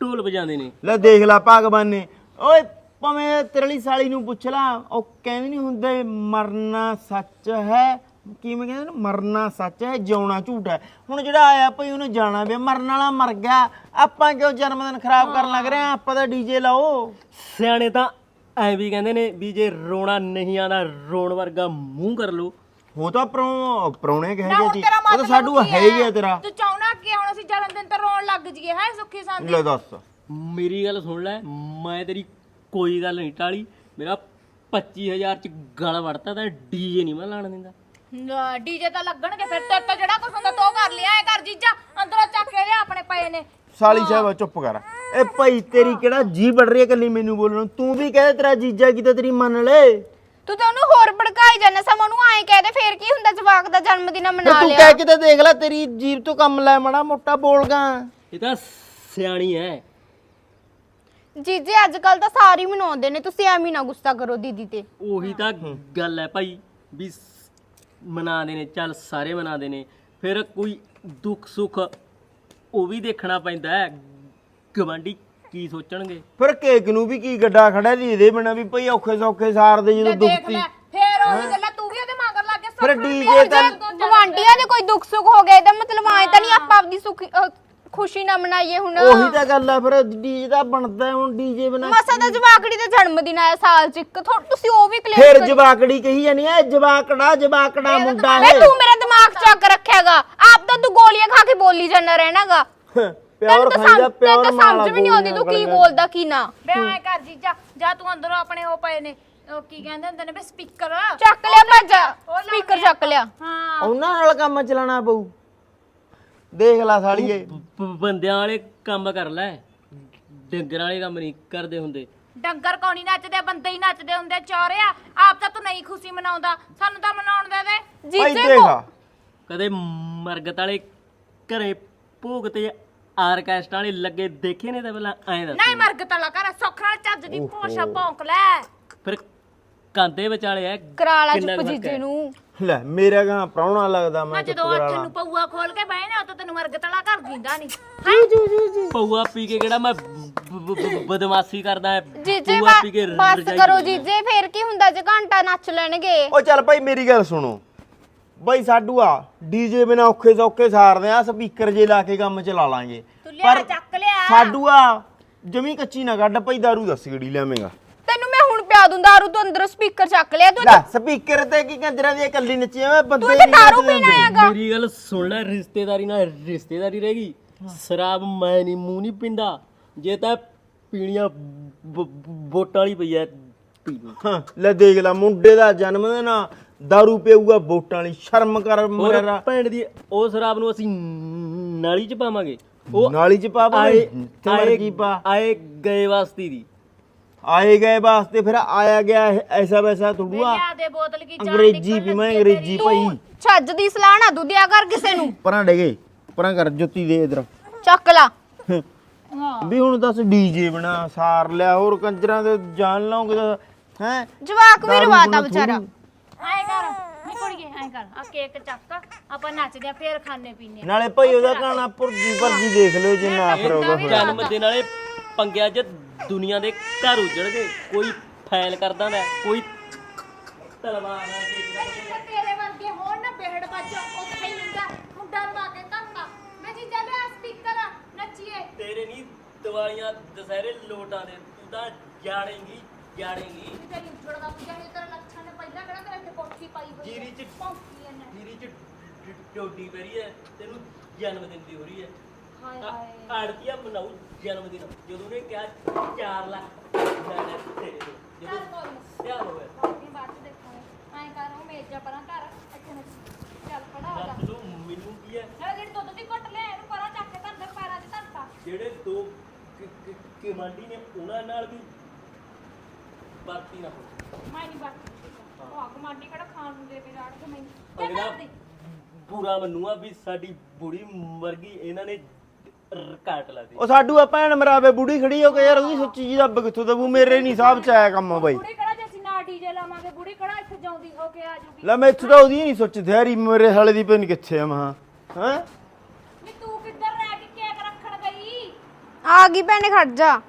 ਢੋਲ ਵਜਾਉਂਦੇ ਨੇ। ਲੈ ਦੇਖ ਲੈ ਭਗਵਾਨ ਨੇ। ਓਏ ਭਾਵੇਂ ਤੇਰੇ ਲਈ ਸਾਲੀ ਨੂੰ ਪੁੱਛ ਲਾ ਉਹ ਕਹਿੰਦੇ ਨਹੀਂ ਹੁੰਦੇ ਮਰਨਾ ਸੱਚ ਹੈ। ਕਿਵੇਂ ਕਹਿੰਦੇ ਨੇ? ਮਰਨਾ ਸੱਚ ਹੈ ਜਿਉਣਾ ਝੂਠ ਹੈ। ਹੁਣ ਜਿਹੜਾ ਆਇਆ ਭਈ ਉਹਨੇ ਜਾਣਾ ਵੀ ਮਰਨ ਵਾਲਾ ਮਰ ਗਿਆ। ਆਪਾਂ ਕਿਉਂ ਜਨਮ ਦਿਨ ਖਰਾਬ ਕਰਨ ਲੱਗ ਰਹੇ ਆ ਆਪਾਂ ਤਾਂ ਡੀਜੇ ਲਾਓ। ਸਿਆਣੇ ਤਾਂ ਐ ਵੀ ਕਹਿੰਦੇ ਨੇ ਵੀ ਜੇ ਰੋਣਾ ਨਹੀਂ ਆਣਾ ਰੋਣ ਵਰਗਾ ਮੂੰਹ ਕਰ ਲੋ ਉਹ ਤਾਂ ਪ੍ਰੋ ਪ੍ਰੋਣੇ ਕਹੇ ਨਾ ਹੁਣ ਜੀ? ਤੇਰਾ ਉਹ ਤਾਂ ਮਤਲਬ ਸਾਡੂ ਕੀ ਹੈ ਹੀ ਹੈ ਤੇਰਾ। ਤੂੰ ਚਾਹਣਾ ਕਿ ਹੁਣ ਅਸੀਂ ਜਨਮ ਦਿਨ ਤੇ ਰੋਣ ਲੱਗ ਜੀਏ ਹੈ ਸੁੱਖੀ ਸੰਦੀ। ਲੈ ਦੱਸ। ਮੇਰੀ ਗੱਲ ਸੁਣ ਲੈ ਮੈਂ ਤੇਰੀ ਕੋਈ ਗੱਲ ਨਹੀਂ ਟਾਲੀ। ਮੇਰਾ 25000 ਚ ਗਲ ਵੜਤਾ ਤਾਂ ਡੀਜੇ ਨਹੀਂ ਮੈਂ ਲਾਣ ਦਿੰਦਾ। ਡੀਜੇ ਤਾਂ ਲੱਗਣਗੇ ਫਿਰ ਤੇ ਤਾਂ ਜਿਹੜਾ ਕੁਛ ਹੁੰਦਾ ਤੋ ਕਰ ਲਿਆ ਐ ਕਰ ਜੀਜਾ। ਅੰਦਰੋਂ ਚੱਕ ਕੇ ਲਿਆ ਆਪਣੇ ਪਏ ਨੇ। ਸਾਲੀ ਸਾਹਿਬ ਚੁੱਪ ਕਰ। ਇਹ ਭਾਈ ਤੇਰੀ ਕਿਹੜਾ ਜੀ ਵੜ ਰਹੀ ਹੈ ਕੱਲੀ ਮੈਨੂੰ ਬੋਲਣ ਨੂੰ। ਤੂੰ ਵੀ ਕਹੇ ਤੇਰਾ ਜੀਜਾ ਕੀ ਤਾਂ ਤੇਰੀ ਮੰਨ ਲੈ। ਤੂੰ ਤਾਂ ਉਹਨੂੰ ਹੋਰ ਭੜਕਾਈ ਜਾਂਦਾ ਸਮ ਉਹਨੂੰ ਐਂ ਕਹਿ ਦੇ ਫੇਰ ਕੀ ਹੁੰਦਾ ਜਵਾਕ ਦਾ ਜਨਮ ਦਿਨ ਫਿਰ ਮਨਾ ਤੂੰ ਲਿਆ। ਕਹਿ ਕੇ ਤਾਂ ਦੇਖ ਲੈ ਤੇਰੀ ਜੀਬ ਤੋਂ ਕੰਮ ਲੈ ਮੜਾ ਮੋਟਾ ਬੋਲਗਾ ਇਹ ਤਾਂ ਸਿਆਣੀ ਐ। ਜੀਜੇ ਅੱਜ ਕੱਲ ਤਾਂ ਸਾਰੇ ਹੀ ਮਨਾਉਂਦੇ ਨੇ ਤੁਸੀਂ ਐਵੇਂ ਨਾ ਗੁੱਸਾ ਕਰੋ ਦੀਦੀ ਤੇ। ਉਹੀ ਤਾਂ ਗੱਲ ਹੈ ਭਾਈ ਵੀ ਸ- ਮਨਾਉਂਦੇ ਨੇ ਚੱਲ ਸਾਰੇ ਮਨਾਉਂਦੇ ਨੇ ਫਿਰ ਕੋਈ ਦੁੱਖ ਸੁੱਖ ਉਹ ਵੀ ਦੇਖਣਾ ਪੈਂਦਾ ਹੈ ਗਵਾਂਢੀ ਕੀ ਸੋਚਣਗੇ? ਫਿਰ ਕੇਕ ਨੂੰ ਵੀ ਕੀ ਗੱਡਾ ਖੜਾ ਦੀ ਇਹਦੇ ਬਿਨਾ ਵੀ ਭਈ ਔਖੇ ਸੌਖੇ ਸਾਰਦੇ ਜਦੋਂ ਦੇਖ ਦੁਖਤੀ ਲੈ ਫੇਰ ਉਹੀ ਗੱਲਾਂ ਤੂੰ ਵੀ ਉਹਦੇ ਮਗਰ ਲੱਗ ਕੇ ਫਿਰ DJ ਤਾਂ- ਦੇ ਦੋ ਕੋਈ ਦੁੱਖ ਸੁੱਖ ਹੋ ਗਿਆ ਇਹਦਾ ਮਤਲਬ ਐਂ ਤਾਂ ਨਹੀਂ ਆਪਾਂ ਆਪਦੀ ਸੁਖੀ ਅਹ ਖੁਸ਼ੀ ਨਾ ਮਨਾਈਏ ਹੁਣ। ਉਹੀ ਤਾਂ ਗੱਲ ਆ ਫਿਰ ਡੀਜੇ ਦਾ ਬਣਦਾ ਹੁਣ ਡੀਜੇ ਬਿਨਾ ਮਸਾ ਦਾ ਜਵਾਕੜੀ ਦਾ ਜਨਮ ਦਿਨ ਆਇਆ ਸਾਲ ਚ ਇੱਕ ਥੋ- ਤੁਸੀਂ ਉਹ ਵੀ ਫਿਰ ਕਲੀਅਰ ਜਵਾਕੜੀ ਕਹੀ ਜਾਨੀ ਐ ਜਵਾਕੜਾ ਜਵਾਕੜਾ ਮੁੰਡਾ ਵੇ ਹੈ। ਤੂੰ ਮੇਰਾ ਦਿਮਾਗ ਚੱਕ ਰੱਖਿਆਗਾ ਆਪ ਤਾਂ ਤੂੰ ਗੋਲੀਆਂ ਖਾ ਕੇ ਬੋਲੀ ਜਾਂਦਾ ਰਹਿਣਾਗਾ। ਪਿਓਰ ਖਾਈਦਾ ਪਿਓਰ ਤਾਂ ਸਮਝ ਵੀ ਨਹੀਂ ਆਉਂਦੀ ਤੂੰ ਕੀ ਬੋਲਦਾ ਕੀ ਨਾ। ਬੇ ਐ ਕਰ ਜੀਜਾ ਜਾ ਤੂੰ ਅੰਦਰੋਂ ਆਪਣੇ ਉਹ ਪਏ ਨੇ ਉਹ ਕੀ ਕਹਿੰਦੇ ਹੁੰਦੇ ਨੇ ਬੇ ਸਪੀਕਰ। ਚੱਕ ਲਿਆ ਭੱਜਾ। ਸਪੀਕਰ ਚੱਕ ਲਿਆ। ਹਾਂ। ਉਹਨਾਂ ਨਾਲ ਕੰਮ ਚਲਾਣਾ ਪਊ। ਦੇਖ ਲੈ ਸਾਲੀਏ। ਬ- ਬੰਦਿਆਂ ਵਾਲੇ ਕੰਮ ਕਰ ਲੈ। ਡੰਗਰਾਂ ਵਾਲੇ ਕੰਮ ਨਹੀਂ ਕਰਦੇ ਹੁੰਦੇ। ਡੰਗਰ ਕੌਣੀ ਨੱਚਦੇ ਬੰਦੇ ਹੀ ਨੱਚਦੇ ਹੁੰਦੇ ਚੌਰਿਆ ਆਪ ਤਾਂ ਤੂੰ ਨਹੀਂ ਖੁਸ਼ੀ ਮਨਾਉਂਦਾ। ਸਾਨੂੰ ਤਾਂ ਮਨਾਉਣ ਦੇ ਦੇ। ਭਾਈ ਜੀਜੇ ਦੇਖ ਕੋ ਕਦੇ ਮਰਗਤ ਵਾਲੇ ਘਰੇ ਭੋਗ ਤੇ ਆਰਕੈਸਟਰਾ ਵਾਲੇ ਲੱਗੇ ਦੇਖੇ ਨੇ ਤਾਂ ਪਹਿਲਾਂ ਐਂ ਦੱਸ ਨਹੀਂ ਮਰਗ ਤਲਾ ਕਰ ਸੁੱਖ ਨਾਲ ਚੱਜ ਦੀ ਪੋਸ਼ਾ ਭੌਂਕ ਲੈ। ਫਿਰ ਕਾਂਦੇ ਵਿਚਾਲੇ ਐ ਕਰਾਲਾ ਕਿੰਨਾ ਚੁੱਪ ਕੁ ਫ਼ਰਕ ਜੀਜੇ ਹੈ? ਨੂੰ। ਲੈ ਮੇਰਾ ਗਾਂ ਪ੍ਰਾਹੁਣਾ ਲੱਗਦਾ ਮੈਂ ਮੈਂ ਚੁੱਪ ਜਦੋਂ ਲਾ। ਨੂੰ ਪਊਆ ਖੋਲ ਕੇ ਬਹਿ ਨਾ ਤਾਂ ਤੈਨੂੰ ਮਰਗ ਤਲਾ ਕਰ ਦਿੰਦਾ ਨਹੀਂ ਪਊਆ ਪੀ ਕੇ ਕਿਹੜਾ ਮੈਂ ਬ- ਬ- ਬ- ਬਦਮਾਸ਼ੀ ਕਰਦਾ ਜੀਜੇ ਪਊਆ ਪੀ ਕੇ ਬਾ- ਬਸ ਰਜਾਈ ਕਰੋ ਚ ਜੀਜੇ ਫੇਰ ਕੀ ਹੁੰਦਾ ਜੇ ਘੰਟਾ ਨੱਚ ਲੈਣਗੇ? ਓ ਚੱਲ ਭਾਈ ਮੇਰੀ ਗੱਲ ਸੁਣੋ। ਬਈ ਸਾਡੂ ਆ ਡੀਜੇ ਬਿਨਾ ਔਖੇ ਸੌਖੇ ਸਾਰਦੇ ਆ ਸਪੀਕਰ ਜੇ ਲਾ ਕੇ ਕੰਮ ਚਲਾ ਲਾਂਗੇ। ਤੂੰ ਲਿਆ ਚੱਕ ਲਿਆ। ਸਾਡੂ ਆ ਜਮੀ ਕੱਚੀ ਨਾ ਕੱਢ ਭਾਈ ਦਾਰੂ ਦੱਸ ਕਿਹੜੀ ਲਿਆਵੇਂਗਾ। ਤੈਨੂੰ ਮੈਂ ਹੁਣ ਪਿਆ ਦੂੰ ਦਾਰੂ ਤੂੰ ਅੰਦਰੋਂ ਸਪੀਕਰ ਚੱਕ ਲਿਆ ਤੂੰ ਲੈ ਸਪੀਕਰ ਤੇ ਕੀ ਕੰਜਰਾਂ ਦੀ ਇਕੱਲੀ ਨੱਚੀ ਆ ਬੰਦੇ ਤੂੰ ਨਹੀਂ ਦਾਰੂ ਪੀਣ। ਆਇਆਗਾ। ਮੇਰੀ ਗੱਲ ਸੁਣ ਲੈ ਰਿਸ਼ਤੇਦਾਰੀ ਨਾਲ ਰਿਸ਼ਤੇਦਾਰੀ ਰਹੇਗੀ ਸ਼ਰਾਬ ਮੈਂ ਨਹੀਂ ਮੂੰਹ ਨਹੀਂ ਪਿੰਦਾ। ਜੇ ਤਾਂ ਪੀਣੀਆਂ ਵੋਟਾਂ ਵਾਲੀ ਪਈ ਐ ਪੀ ਲੂੰ। ਹਾਂ ਲੈ ਦੇਖ ਲੈ ਮੁੰਡੇ ਦਾ ਜਨਮ ਦਿਨ ਆ ਦਾਰੂ ਪੀਊਗਾ ਵੋਟਾਂ ਵਾਲੀ ਸ਼ਰਮ ਕਰ ਹੋਰ ਮੇਰਾ ਭੈਣ ਦੀ ਉਹ ਸ਼ਰਾਬ ਨੂੰ ਅਸੀਂ ਨਾਲੀ ਚ ਪਾਵਾਂਗੇ ਉਹ ਨਾਲੀ ਚ ਪਾ ਆਏ ਬਈ ਤੇ ਮਰਜ਼ੀ ਪਾ ਆਏ ਗਏ ਵਾਸਤੀ ਦੀ ਆਏ ਗਏ ਵਾਸਤੇ ਫਿਰ ਆਇਆ ਗਿਆ ਇਹ ਐਸਾ ਵੈਸਾ ਥੋੜੂਆ ਲਿਆ ਦੇ ਬੋਤਲ ਕੀ ਜਾਨ ਅੰਗਰੇਜ਼ੀ ਵੀ ਮੈਂ ਅੰਗਰੇਜ਼ੀ ਭਾਈ ਛੱਜ ਦੀ ਸਲਾਹ ਨਾ ਤੂੰ ਦਿਆ ਕਰ ਕਿਸੇ ਨੂੰ ਪਰਾਂ ਡੇਗੇ ਪਰਾਂ ਕਰ ਜੁੱਤੀ ਦੇ ਇਧਰ ਚੱਕ ਲਾ ਵੀ ਹੁਣ ਦੱਸ ਡੀਜੇ ਬਣਾ ਸਾਰ ਲਿਆ ਹੋਰ ਕੰਜਰਾਂ ਦੇ ਜਾਨ ਲਾਉਂਗੇ ਤਾਂ ਹੈ ਜਵਾਕ ਵੀ ਰਵਾਤਾ ਵਿਚਾਰਾ ਐ ਕਰ ਨਹੀਂ ਕੁੜੀਏ ਐ ਕਰ। ਆ ਕੇਕ ਚੱਕ ਆਪਾਂ ਨੱਚਦੇ ਆ ਫੇਰ ਖਾਣੇ ਪੀਣੇ ਆ। ਨਾਲੇ ਭਾਈ ਉਹਦਾ ਗਾਣਾ ਪੁਰਜੀ ਪਰਜੀ ਦੇਖ ਲਿਓ ਜਿੰਨਾ ਫਿਰ ਉਹਦਾ ਫਿਰ ਜਨਮ ਦਿਨ ਵਾਲੇ ਪੰਗਿਆਂ 'ਚ ਦੁਨੀਆ ਦੇ ਘਰ ਉਜੜ ਗਏ ਕੋਈ ਫਾਈਲ ਕਰਦਾ ਨਾ ਕੋਈ ਤਲਵਾਰ ਆ ਕੇ ਜਿੱਥੇ ਤੇਰੇ ਵਰਗੇ ਹੋਣ ਨਾ ਬਿਹੜ ਵੱਜ ਉੱਥੇ ਹੀ ਹੁੰਦਾ ਮੁੰਡਾ ਰਵਾ ਕੇ ਧਰਨਾ ਮੈਂ ਜੀਜਾ ਲਿਆ ਸਪੀਕਰ ਨੱਚੀਏ। ਤੇਰੇ ਨਹੀਂ ਦਿਵਾਲੀਆਂ ਦਸਹਿਰੇ ਲੋਟਾਂ ਦੇ ਤੂੰ ਤਾਂ ਜਾੜੇਂਗੀ ਜਾੜੇਂਗੀ ਤੇਰੀ ਉੱਜੜ ਦਾ ਪੂਜਾ ਨਹੀਂ ਤੇਰੇ ਲੱਛਣ ਨੇ ਪਹਿਲਾਂ ਕਿਹੜਾ ਤੇਰੇ ਇੱਥੇ ਕੋਠੀ ਪਾਈ ਹੋਈ ਜੀਰੀ ਚ ਭੌਂਕੀ ਇਹਨੇ ਜੀਰੀ ਚ ਡ- ਡੋਡੀ ਪੈ ਰਹੀ ਹੈ ਤੈਨੂੰ ਜਨਮ ਦਿਨ ਦੀ ਹੋ ਰਹੀ ਹੈ। ਹਾਏ ਹਾਏ। ਆੜਤੀਆ ਮਨਾਉ ਜਨਮ ਦਿਨ। ਜਦੋਂ ਉਹਨੇ ਕਿਹਾ 4 ਲੱਖ ਲੈਣੇ ਤੇਰੇ ਤੋਂ ਚੱਲ ਜਦੋਂ ਕੋਈ ਨੀ। ਵਿਆਹ ਹੋਇਆ। ਬਾਕੀ ਬਾਅਦ ਚ ਦੇਖਾਂਗੇ। ਐਂ ਕਰ ਉਹ ਮੇਜਾ ਪਰਾਂ ਘਰ ਇੱਥੇ ਨੱਚੀ ਚੱਲ ਪੜਾ ਜਾ। ਦੱਸ ਤੂੰ ਮੈਨੂੰ ਕੀ ਹੈ? ਨਾਲੇ ਜਿਹੜੀ ਦੁੱਧ ਦੀ ਘੁੱਟ ਲਿਆ ਇਹਨੂੰ ਪਰਾਂ ਚੱਕ ਕੇ ਧਰ ਦੇ ਪੈਰਾਂ 'ਚ ਧਰਤਾ ਜਿਹੜੇ ਦੋ ਕਮਾਂਡੀ ਨੇ ਉਹਨਾਂ ਨਾਲ ਵੀ ਵਰਤੀ ਨਾ ਹੋ ਮੈਂ ਨਹੀਂ ਬਾਤ ਉਹ ਆ ਕਮਾਂਡੀ ਕਿਹੜਾ ਖਾਣ ਨੂੰ ਦੇ ਕੇ ਜਾੜ ਕੇ ਮੈਨੂੰ? ਚੱਲ ਅਗਲਾ ਕਰਦੀ? ਮੰਨੂਆ ਵੀ ਸਾਡੀ ਬੁੜੀ ਮਰ ਗਈ ਇਹਨਾਂ ਨੇ ਕਾਟ ਲਾ ਦੀ ਉਹ ਸਾਡੂ ਆ ਭੈਣ ਮਰਾਵੇ ਬੁੜੀ ਖੜੀ ਹੋ ਕੇ ਯਾਰ ਉਹਦੀ ਸੱਚੀ ਜੀ ਰੱਬ ਕਿੱਥੋਂ ਦਬੂ ਮੇਰੇ ਨਹੀਂ ਹਿਸਾਬ ਚ ਆਇਆ ਕੰਮ ਬਾਈ। ਬੁੜੀ ਕਿਹੜਾ ਜੇ ਅਸੀਂ ਨਾ ਡੀਜੇ ਲਾਵਾਂਗੇ ਬੁੜੀ ਕਿਹੜਾ ਇੱਥੇ ਜਾਉਂਦੀ ਹੋ ਕੇ ਆ ਜੂਗੀ? ਲੈ ਮੈਂ ਇੱਥੋਂ ਤਾਂ ਉਹਦੀ ਨਹੀਂ ਸੋਚ ਥਿਆਰੀ ਮੇਰੇ ਸਾਲੇ ਦੀ ਪੈਨ ਕਿੱਥੇ ਆ ਮਹਾ। ਹੈ? ਨੀ ਤੂੰ ਕਿੱਧਰ ਰਹਿ ਕੇ ਕੇਕ ਰੱਖਣ ਗਈ? ਆ ਗਈ ਭੈਣੇ ਖੜ ਜਾ।